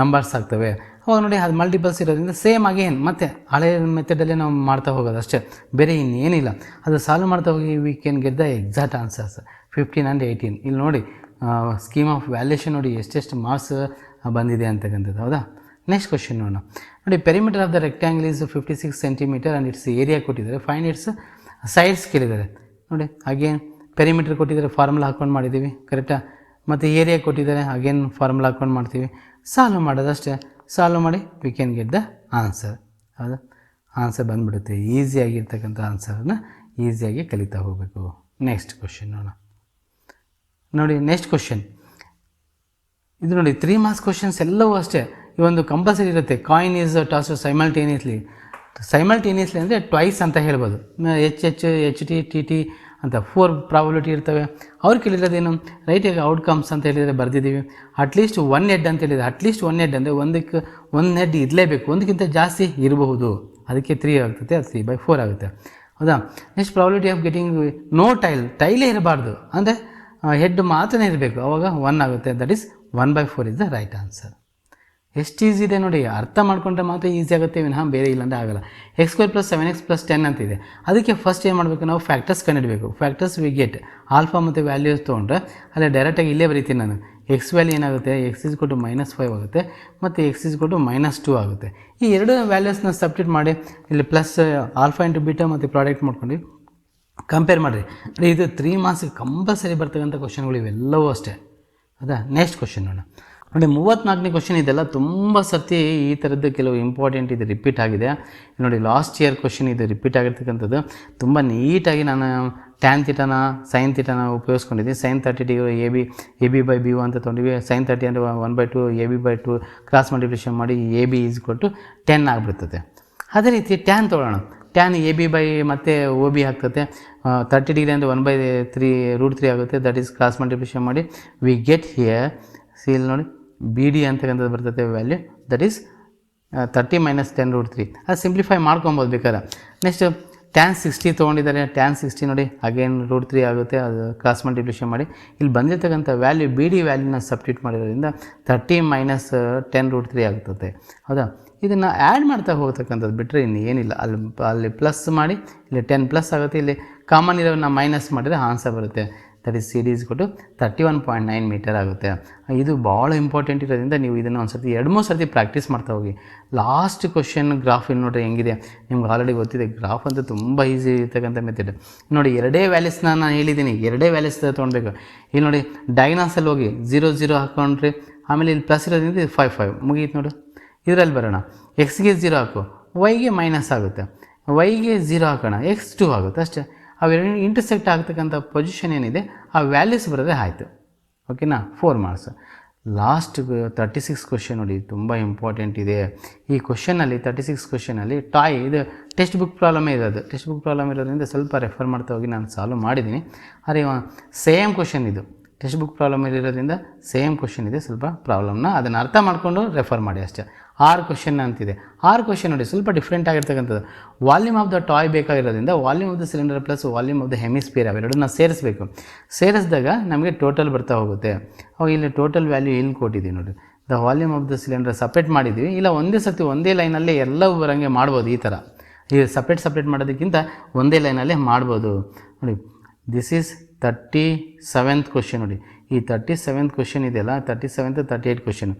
numbers ಆಗ್ತವೆ. ಅವಾಗ ನೋಡಿ, ಅದು ಮಲ್ಟಿಪಲ್ಸ್ ಇರೋದ್ರಿಂದ ಸೇಮ್ ಅಗೇನ್ ಮತ್ತೆ ಹಳೆ ಮೆಥಡಲ್ಲೇ ನಾವು ಮಾಡ್ತಾ ಹೋಗೋದು ಅಷ್ಟೇ. ಬೇರೆ ಇನ್ನೇನಿಲ್ಲ. ಅದು ಸಾಲ್ವ್ ಮಾಡ್ತಾ ಹೋಗಿ we can get the exact answers fifteen and eighteen ಇಲ್ಲಿ ನೋಡಿ ಸ್ಕೀಮ್ ಆಫ್ ವ್ಯಾಲ್ಯೂಷನ್ ನೋಡಿ ಎಷ್ಟೆಷ್ಟು ಮಾರ್ಕ್ಸ್ ಬಂದಿದೆ ಅಂತಕ್ಕಂಥದ್ದು, ಹೌದಾ? ನೆಕ್ಸ್ಟ್ ಕ್ವಶನ್ ನೋಡೋಣ. ನೋಡಿ perimeter of the rectangle is fifty six centimeter and its area ಕೊಟ್ಟಿದ್ದಾರೆ. ಫೈನ್ ಇಟ್ಸ್ ಸೈಡ್ಸ್ ಕೇಳಿದ್ದಾರೆ. ನೋಡಿ ಅಗೇನ್ ಪೆರಿಮೀಟರ್ ಕೊಟ್ಟಿದ್ದಾರೆ ಫಾರ್ಮುಲಾ ಹಾಕ್ಕೊಂಡು ಮಾಡಿದ್ದೀವಿ ಕರೆಕ್ಟಾ ಮತ್ತು ಏರಿಯಾ ಕೊಟ್ಟಿದ್ದಾರೆ ಅಗೇನ್ ಫಾರ್ಮುಲಾ ಹಾಕ್ಕೊಂಡು ಮಾಡ್ತೀವಿ. ಸಾಲ್ವ್ ಮಾಡೋದಷ್ಟೇ. ಸಾಲ್ವ್ ಮಾಡಿ we can get the answer ಹೌದಾ? ಆನ್ಸರ್ ಬಂದುಬಿಡುತ್ತೆ. ಈಸಿಯಾಗಿರ್ತಕ್ಕಂಥ ಆನ್ಸರನ್ನು ಈಸಿಯಾಗಿ ಕಲಿತಾ ಹೋಗಬೇಕು. ನೆಕ್ಸ್ಟ್ ಕ್ವಶನ್ ನೋಡೋಣ. ನೋಡಿ ನೆಕ್ಸ್ಟ್ ಕ್ವಶನ್ ಇದು ನೋಡಿ ತ್ರೀ ಮಾರ್ಕ್ಸ್ ಕ್ವಶನ್ಸ್ ಎಲ್ಲವೂ ಅಷ್ಟೇ. ಈ ಒಂದು ಕಂಪಲ್ಸರಿ ಇರುತ್ತೆ. Coin is toss simultaneously simultaneously ಅಂದರೆ ಟ್ವೈಸ್ ಅಂತ ಹೇಳ್ಬೋದು. H H H T T T ಅಂತ ಫೋರ್ ಪ್ರಾಬಿಲಿಟಿ ಇರ್ತವೆ. ಅವ್ರು ಕೇಳಿರೋದೇನು? ರೈಟ್ ಔಟ್ಕಮ್ಸ್ ಅಂತ ಹೇಳಿದರೆ ಬರೆದಿದ್ದೀವಿ. ಅಟ್ಲೀಸ್ಟ್ ಒನ್ ಹೆಡ್ ಅಂತ ಹೇಳಿದರೆ ಅಟ್ಲೀಸ್ಟ್ ಒನ್ ಹೆಡ್ ಅಂದರೆ ಒಂದಕ್ಕೆ ಒನ್ ಹೆಡ್ ಇರಲೇಬೇಕು. ಒಂದಕ್ಕಿಂತ ಜಾಸ್ತಿ ಇರಬಹುದು. ಅದಕ್ಕೆ ತ್ರೀ ಆಗ್ತದೆ ಅದು ತ್ರೀ ಬೈ ಫೋರ್ ಆಗುತ್ತೆ. ಹೌದಾ? Next probability of getting no tail ಟೈಲೇ ಇರಬಾರ್ದು. ಅಂದರೆ ಹೆಡ್ ಮಾತ್ರ ಇರಬೇಕು. ಅವಾಗ ಒನ್ ಆಗುತ್ತೆ. That is one by four is the right answer ಎಷ್ಟು ಈಸಿ ಇದೆ ನೋಡಿ ಅರ್ಥ ಮಾಡ್ಕೊಂಡ್ರೆ ಮಾತ್ರ ಈಸಿ ಆಗುತ್ತೆ, ವಿನಃ ಬೇರೆ ಇಲ್ಲಾಂದರೆ ಆಗಲ್ಲ. X square plus seven x plus ten ಅಂತಿದೆ ಅದಕ್ಕೆ ಫಸ್ಟ್ ಏನು ಮಾಡಬೇಕು ನಾವು ಫ್ಯಾಕ್ಟರ್ಸ್ ಕಂಡುಹಿಡಬೇಕು ಫ್ಯಾಕ್ಟರ್ಸ್ ವಿ ಗೆಟ್ ಆಲ್ಫಾ ಮತ್ತು ವ್ಯಾಲ್ಯೂಸ್ ತೊಗೊಂಡ್ರೆ, ಅಲ್ಲೇ ಡೈರೆಕ್ಟಾಗಿ ಇಲ್ಲೇ ಬರೀತೀನಿ ನಾನು. ಎಕ್ಸ್ ವ್ಯಾಲ್ಯೂ ಏನಾಗುತ್ತೆ? ಎಕ್ಸ್ ಇಸ್ ಕೊಟ್ಟು ಮೈನಸ್ ಫೈವ್ ಆಗುತ್ತೆ. ಮತ್ತು ಎಕ್ಸ್ ಇಸ್ ಕೊಟ್ಟು ಮೈನಸ್ ಟೂ ಆಗುತ್ತೆ. ಈ ಎರಡು ವ್ಯಾಲ್ಯೂಸ್ನ ಸಬ್ಸ್ಟಿಟ್ ಮಾಡಿ, ಇಲ್ಲಿ ಪ್ಲಸ್ ಆಲ್ಫಾ ಇಂಟು ಬೀಟಾ ಮತ್ತು ಪ್ರಾಡಕ್ಟ್ ಮಾಡ್ಕೊಂಡು ಕಂಪೇರ್ ಮಾಡಿರಿ. ಇದು ತ್ರೀ ಮಾರ್ಕ್ಸ್ ಕಂಪಲ್ಸರಿ ಬರ್ತಕ್ಕಂಥ ಕ್ವಶನ್ಗಳು ಇವೆಲ್ಲವೂ ಅಷ್ಟೇ. ಹೌದಾ ನೆಕ್ಸ್ಟ್ ಕ್ವಶನ್ ನೋಡೋಣ. ನೋಡಿ ಮೂವತ್ತ್ನಾಲ್ಕನೇ ಕ್ವಶನ್ ಇದೆಲ್ಲ ತುಂಬ ಸರ್ತಿ ಈ ಥರದ್ದು ಕೆಲವು ಇಂಪಾರ್ಟೆಂಟ್ ಇದು ರಿಪೀಟ್ ಆಗಿದೆ. ನೋಡಿ ಲಾಸ್ಟ್ ಇಯರ್ ಕ್ವಶನ್ ಇದು ರಿಪೀಟ್ ಆಗಿರ್ತಕ್ಕಂಥದ್ದು. ತುಂಬ ನೀಟಾಗಿ ನಾನು ಟ್ಯಾನ್ ತಿಟನ ಸೈನ್ ತಿಟನ ಉಪಯೋಗಿಸ್ಕೊಂಡಿದ್ದೀನಿ. Sine thirty T A B A B by B ಅಂತ ತೊಗೊಂಡಿವಿ ಸೈನ್ ತರ್ಟಿ ಅಂದರೆ one by two A B by two cross multiplication ಮಾಡಿ ಎ ಬಿ ಈಸ್ ಕೊಟ್ಟು ಟೆನ್ ಆಗಿಬಿಡ್ತದೆ. ಅದೇ ರೀತಿ ಟ್ಯಾನ್ ತೊಗೊಳ್ಳೋಣ. ಟ್ಯಾನ್ ಎ ಬಿ ಬೈ ಮತ್ತು ಓ ಬಿ ಆಗ್ತದೆ. ತರ್ಟಿ ಡಿಗ್ರಿ ಅಂದರೆ one by three root three ಆಗುತ್ತೆ. ದಟ್ ಈಸ್ ಕ್ರಾಸ್ ಮಲ್ಟಿಪ್ಲಿಕೇಶನ್ ಮಾಡಿ ವಿ ಗೆಟ್ ಹಿಯರ್ ಸಿ ಇಲ್ಲಿ ನೋಡಿ. ಬಿ ಡಿ ಅಂತಕ್ಕಂಥದ್ದು ಬರ್ತದೆ value that is thirty minus ten root three ಅದು ಸಿಂಪ್ಲಿಫೈ ಮಾಡ್ಕೊಬೋದು ಬೇಕಾದ್ರೆ. ನೆಕ್ಸ್ಟ್ ಟ್ಯಾನ್ ಸಿಕ್ಸ್ಟಿ ತೊಗೊಂಡಿದ್ದಾರೆ. ಟ್ಯಾನ್ ಸಿಕ್ಸ್ಟಿ ನೋಡಿ ಅಗೇನ್ ರೂಟ್ ತ್ರೀ ಆಗುತ್ತೆ. ಅದು ಕ್ರಾಸ್ ಮಲ್ಟಿಪ್ಲಿಕೇಶನ್ ಮಾಡಿ. ಇಲ್ಲಿ ಬಂದಿರತಕ್ಕಂಥ ವ್ಯಾಲ್ಯೂ ಬಿ ಡಿ ವ್ಯಾಲ್ಯೂನ ಸಬ್ಟ್ಯೂಟ್ ಮಾಡಿರೋದ್ರಿಂದ thirty minus ten root three ಆಗ್ತದೆ. ಹೌದಾ? ಇದನ್ನು ಆ್ಯಡ್ ಮಾಡ್ತಾ ಹೋಗ್ತಕ್ಕಂಥದ್ದು ಬಿಟ್ಟರೆ ಇನ್ನು ಏನಿಲ್ಲ. ಅಲ್ಲಿ ಅಲ್ಲಿ ಪ್ಲಸ್ ಮಾಡಿ, ಇಲ್ಲಿ ಟೆನ್ ಪ್ಲಸ್ ಆಗುತ್ತೆ. ಇಲ್ಲಿ ಕಾಮನ್ ಇರೋವನ್ನ ಮೈನಸ್ ಮಾಡಿದರೆ ಆನ್ಸರ್ ಬರುತ್ತೆ. That is C D is ಕೊಟ್ಟು thirty one point nine meter ಆಗುತ್ತೆ. ಇದು ಭಾಳ ಇಂಪಾರ್ಟೆಂಟ್ ಇರೋದ್ರಿಂದ ನೀವು ಇದನ್ನು ಒಂದು ಸರ್ತಿ, ಎರಡು ಮೂರು ಸರ್ತಿ ಪ್ರಾಕ್ಟೀಸ್ ಮಾಡ್ತಾ ಹೋಗಿ. ಲಾಸ್ಟ್ ಕ್ವಶನ್ ಗ್ರಾಫ್ ಇಲ್ಲಿ ನೋಡ್ರಿ ಹೆಂಗಿದೆ? ನಿಮ್ಗೆ ಆಲ್ರೆಡಿ ಗೊತ್ತಿದೆ ಗ್ರಾಫ್ ಅಂತೂ ತುಂಬ ಈಸಿ ಇರ್ತಕ್ಕಂಥ ಮೆಥಡ್ ನೋಡಿ, ಎರಡೇ ವ್ಯಾಲ್ಯೂಸ್ನ ನಾನು ಹೇಳಿದ್ದೀನಿ ಎರಡೇ ವ್ಯಾಲ್ಯೂಸ್ ತೊಗೊಳ್ಬೇಕು ಇಲ್ಲಿ ನೋಡಿ ಡೈನಾಸಲ್ಲಿ ಹೋಗಿ ಜೀರೋ ಜೀರೋ ಹಾಕೊಂಡ್ರಿ. ಆಮೇಲೆ ಇಲ್ಲಿ ಪ್ಲಸ್ ಇರೋದ್ರಿಂದ ಇದು ಫೈವ್ ಫೈವ್ ಮುಗೀತು ನೋಡು. ಇದರಲ್ಲಿ ಬರೋಣ. ಎಕ್ಸ್ಗೆ ಜೀರೋ ಹಾಕು. ವೈಗೆ ಮೈನಸ್ ಆಗುತ್ತೆ. ವೈಗೆ ಜೀರೋ ಹಾಕೋಣ. ಎಕ್ಸ್ ಟು ಆಗುತ್ತೆ. ಅಷ್ಟೇ. ಅವೆರಡು ಇಂಟರ್ಸೆಕ್ಟ್ ಆಗ್ತಕ್ಕಂಥ ಪೊಸಿಷನ್ ಏನಿದೆ, ಆ ವ್ಯಾಲ್ಯೂಸ್ ಬರೋದೇ ಆಯಿತು. ಓಕೆನಾ four marks last thirty six question ನೋಡಿ, ತುಂಬ ಇಂಪಾರ್ಟೆಂಟ್ ಇದೆ. ಈ ಕ್ವಶನಲ್ಲಿ ತರ್ಟಿ ಸಿಕ್ಸ್ ಕ್ವಶನಲ್ಲಿ ಟಾಯ್ ಇದು ಟೆಕ್ಸ್ಟ್ ಬುಕ್ ಪ್ರಾಬ್ಲಮೇ ಅದು. ಟೆಕ್ಸ್ಟ್ ಬುಕ್ ಪ್ರಾಬ್ಲಮ್ ಇರೋದ್ರಿಂದ ಸ್ವಲ್ಪ ರೆಫರ್ ಮಾಡ್ತಾ ಹೋಗಿ ನಾನು ಸಾಲ್ವ್ ಮಾಡಿದ್ದೀನಿ. ಆದರೆ ಸೇಮ್ ಕ್ವಶನ್ ಇದು. ಟೆಕ್ಸ್ಟ್ ಬುಕ್ ಪ್ರಾಬ್ಲಮ್ ಇರೋದ್ರಿಂದ ಸೇಮ್ ಕ್ವಶನ್ ಇದೆ, ಸ್ವಲ್ಪ ಪ್ರಾಬ್ಲಮ್ನ ಅದನ್ನು ಅರ್ಥ ಮಾಡಿಕೊಂಡು ರೆಫರ್ ಮಾಡಿ ಅಷ್ಟೇ. ಆರು ಕ್ವಶನ್ ಅಂತಿದೆ. ಆರು ಕ್ವಶನ್ ನೋಡಿ, ಸ್ವಲ್ಪ ಡಿಫ್ರೆಂಟ್ ಆಗಿರ್ತಕ್ಕಂಥದ್ದು. Volume of the toy ಬೇಕಾಗಿರೋದ್ರಿಂದ volume of the cylinder plus volume of the hemisphere ಅವೆರಡನ್ನ ಸೇರಿಸಬೇಕು. ಸೇರಿಸಿದಾಗ ನಮಗೆ ಟೋಟಲ್ ಬರ್ತಾ ಹೋಗುತ್ತೆ. ಅವಾಗ ಇಲ್ಲಿ ಟೋಟಲ್ ವ್ಯಾಲ್ಯೂ ಇಲ್ಲಿ ಕೊಟ್ಟಿದ್ದೀವಿ ನೋಡಿ the volume of the cylinder separate ಮಾಡಿದ್ದೀವಿ. ಇಲ್ಲ, ಒಂದೇ ಸರ್ತಿ ಒಂದೇ ಲೈನಲ್ಲೇ ಎಲ್ಲವೂ ಬರೋಂಗೆ ಮಾಡ್ಬೋದು ಈ ಥರ. ಈ ಸಪ್ರೇಟ್ ಸಪ್ರೇಟ್ ಮಾಡೋದಕ್ಕಿಂತ ಒಂದೇ ಲೈನಲ್ಲೇ ಮಾಡ್ಬೋದು. ನೋಡಿ this is thirty seventh question ನೋಡಿ. ಈ ತರ್ಟಿ ಸೆವೆಂತ್ ಕ್ವಶನ್ ಇದೆಯಲ್ಲ thirty seventh thirty eighth question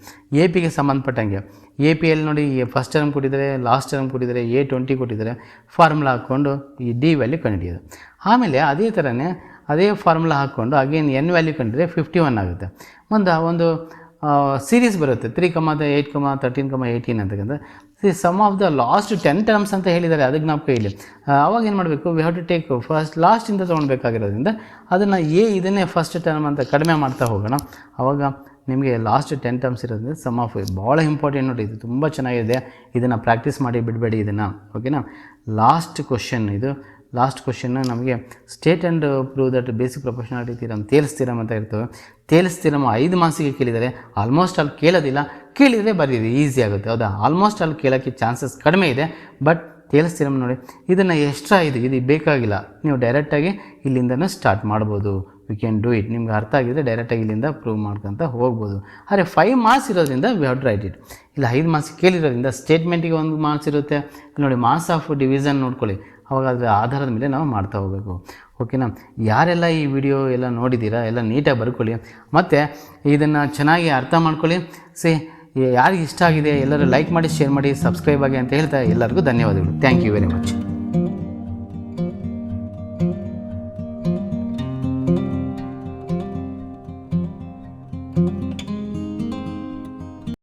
A ಪಿಗೆ ಸಂಬಂಧಪಟ್ಟಂಗೆ ಎ ಪಿಯಲ್ಲಿ ನೋಡಿ ಫಸ್ಟ್ ಟರ್ಮ್ ಕೊಟ್ಟಿದ್ದಾರೆ ಲಾಸ್ಟ್ ಟರ್ಮ್ ಕೊಟ್ಟಿದ್ದಾರೆ ಎ ಟ್ವೆಂಟಿ ಕೊಟ್ಟಿದ್ದಾರೆ ಫಾರ್ಮುಲಾ ಹಾಕ್ಕೊಂಡು ಈ ಡಿ ವ್ಯಾಲ್ಯೂ ಕಂಡುಹಿಡಿಯೋದು. ಆಮೇಲೆ ಅದೇ ಥರನೇ ಅದೇ ಫಾರ್ಮುಲಾ ಹಾಕ್ಕೊಂಡು ಅಗೇನ್ ಎನ್ ವ್ಯಾಲ್ಯೂ ಕಂಡಿದ್ರೆ ಫಿಫ್ಟಿ ಒನ್ ಆಗುತ್ತೆ. ಒಂದು ಒಂದು ಸೀರೀಸ್ ಬರುತ್ತೆ. Three comma eight comma thirteen comma eighteen ಅಂತಕ್ಕಂಥ C sum of the last ten terms ಅಂತ ಹೇಳಿದ್ದಾರೆ ಅದಕ್ಕೆ ನಾವು ಕೈಲಿ ಅವಾಗ ಏನು ಮಾಡಬೇಕು we have to take first ಲಾಸ್ಟಿಂದ ತೊಗೊಳ್ಬೇಕಾಗಿರೋದ್ರಿಂದ ಅದನ್ನು ಎ ಇದನ್ನೇ ಫಸ್ಟ್ ಟರ್ಮ್ ಅಂತ ಕಡಿಮೆ ಮಾಡ್ತಾ ಹೋಗೋಣ. ಆವಾಗ ನಿಮಗೆ ಲಾಸ್ಟ್ ಟೆನ್ ಟರ್ಮ್ಸ್ ಇರೋದ್ರಿಂದ ಸಮ್ ಆಫ್ ಭಾಳ ಇಂಪಾರ್ಟೆಂಟ್ ನೋಡಿ, ಇದು ತುಂಬ ಚೆನ್ನಾಗಿದೆ. ಇದನ್ನು ಪ್ರಾಕ್ಟೀಸ್ ಮಾಡಿ ಬಿಡಬೇಡಿ ಇದನ್ನು ಓಕೆನಾ ಲಾಸ್ಟ್ ಕ್ವಶನ್ ಇದು ಲಾಸ್ಟ್ ಕ್ವಶನ್ ನಮಗೆ state and prove that basic proportionality theorem Thales theorem ಅಂತ ಇರ್ತವೆ. ತೇಲಿಸ್ತೀರಮ್ಮ ಐದು ಮಾಸಿಗೆ ಕೇಳಿದರೆ ಆಲ್ಮೋಸ್ಟ್ ಅಲ್ಲಿ ಕೇಳೋದಿಲ್ಲ, ಕೇಳಿದರೆ ಬರೀರಿ ಈಸಿ ಆಗುತ್ತೆ. ಹೌದಾ? ಆಲ್ಮೋಸ್ಟ್ ಅಲ್ಲಿ ಕೇಳೋಕ್ಕೆ ಚಾನ್ಸಸ್ ಕಡಿಮೆ ಇದೆ ಬಟ್ ತೇಲಿಸ್ತೀರಮ್ ನೋಡಿ, ಇದನ್ನು ಎಕ್ಸ್ಟ್ರಾ ಇದು ಇದು ಬೇಕಾಗಿಲ್ಲ. ನೀವು ಡೈರೆಕ್ಟಾಗಿ ಇಲ್ಲಿಂದನೂ ಸ್ಟಾರ್ಟ್ ಮಾಡ್ಬೋದು. ವಿ ಕ್ಯಾನ್ ಡೂ ಇಟ್ ನಿಮ್ಗೆ ಅರ್ಥ ಆಗಿದ್ರೆ ಡೈರೆಕ್ಟಾಗಿ ಇಲ್ಲಿಂದ ಪ್ರೂವ್ ಮಾಡ್ಕೊತ ಹೋಗ್ಬೋದು. ಆದರೆ ಫೈವ್ ಮಾರ್ಕ್ಸ್ ಇರೋದ್ರಿಂದ ವಿ ಹ್ಯಾವ್ ರೈಟ್ ಇಟ್ ಇಲ್ಲ, ಐದು ಮಾರ್ಕ್ಸ್ ಕೇಳಿರೋದ್ರಿಂದ ಸ್ಟೇಟ್ಮೆಂಟಿಗೆ ಒಂದು ಮಾರ್ಕ್ಸ್ ಇರುತ್ತೆ. ನೋಡಿ ಮಾರ್ಕ್ಸ್ ಆಫ್ ಡಿವಿಷನ್ ನೋಡ್ಕೊಳ್ಳಿ. ಅವಾಗ ಅದರ ಆಧಾರದ ಮೇಲೆ ನಾವು ಮಾಡ್ತಾ ಹೋಗಬೇಕು. ಓಕೆನಾ ಯಾರೆಲ್ಲ ಈ ವಿಡಿಯೋ ಎಲ್ಲ ನೋಡಿದ್ದೀರಾ, ಎಲ್ಲ ನೀಟಾಗಿ ಬರ್ಕೊಳ್ಳಿ. ಮತ್ತು ಇದನ್ನು ಚೆನ್ನಾಗಿ ಅರ್ಥ ಮಾಡ್ಕೊಳ್ಳಿ. ಸಿ, ಯಾರಿಗೆ ಇಷ್ಟ ಆಗಿದೆ ಎಲ್ಲರೂ ಲೈಕ್ ಮಾಡಿ ಶೇರ್ ಮಾಡಿ ಸಬ್ಸ್ಕ್ರೈಬ್ ಆಗಿ ಅಂತ ಹೇಳ್ತಾ ಎಲ್ಲರಿಗೂ ಧನ್ಯವಾದಗಳು. Thank you very much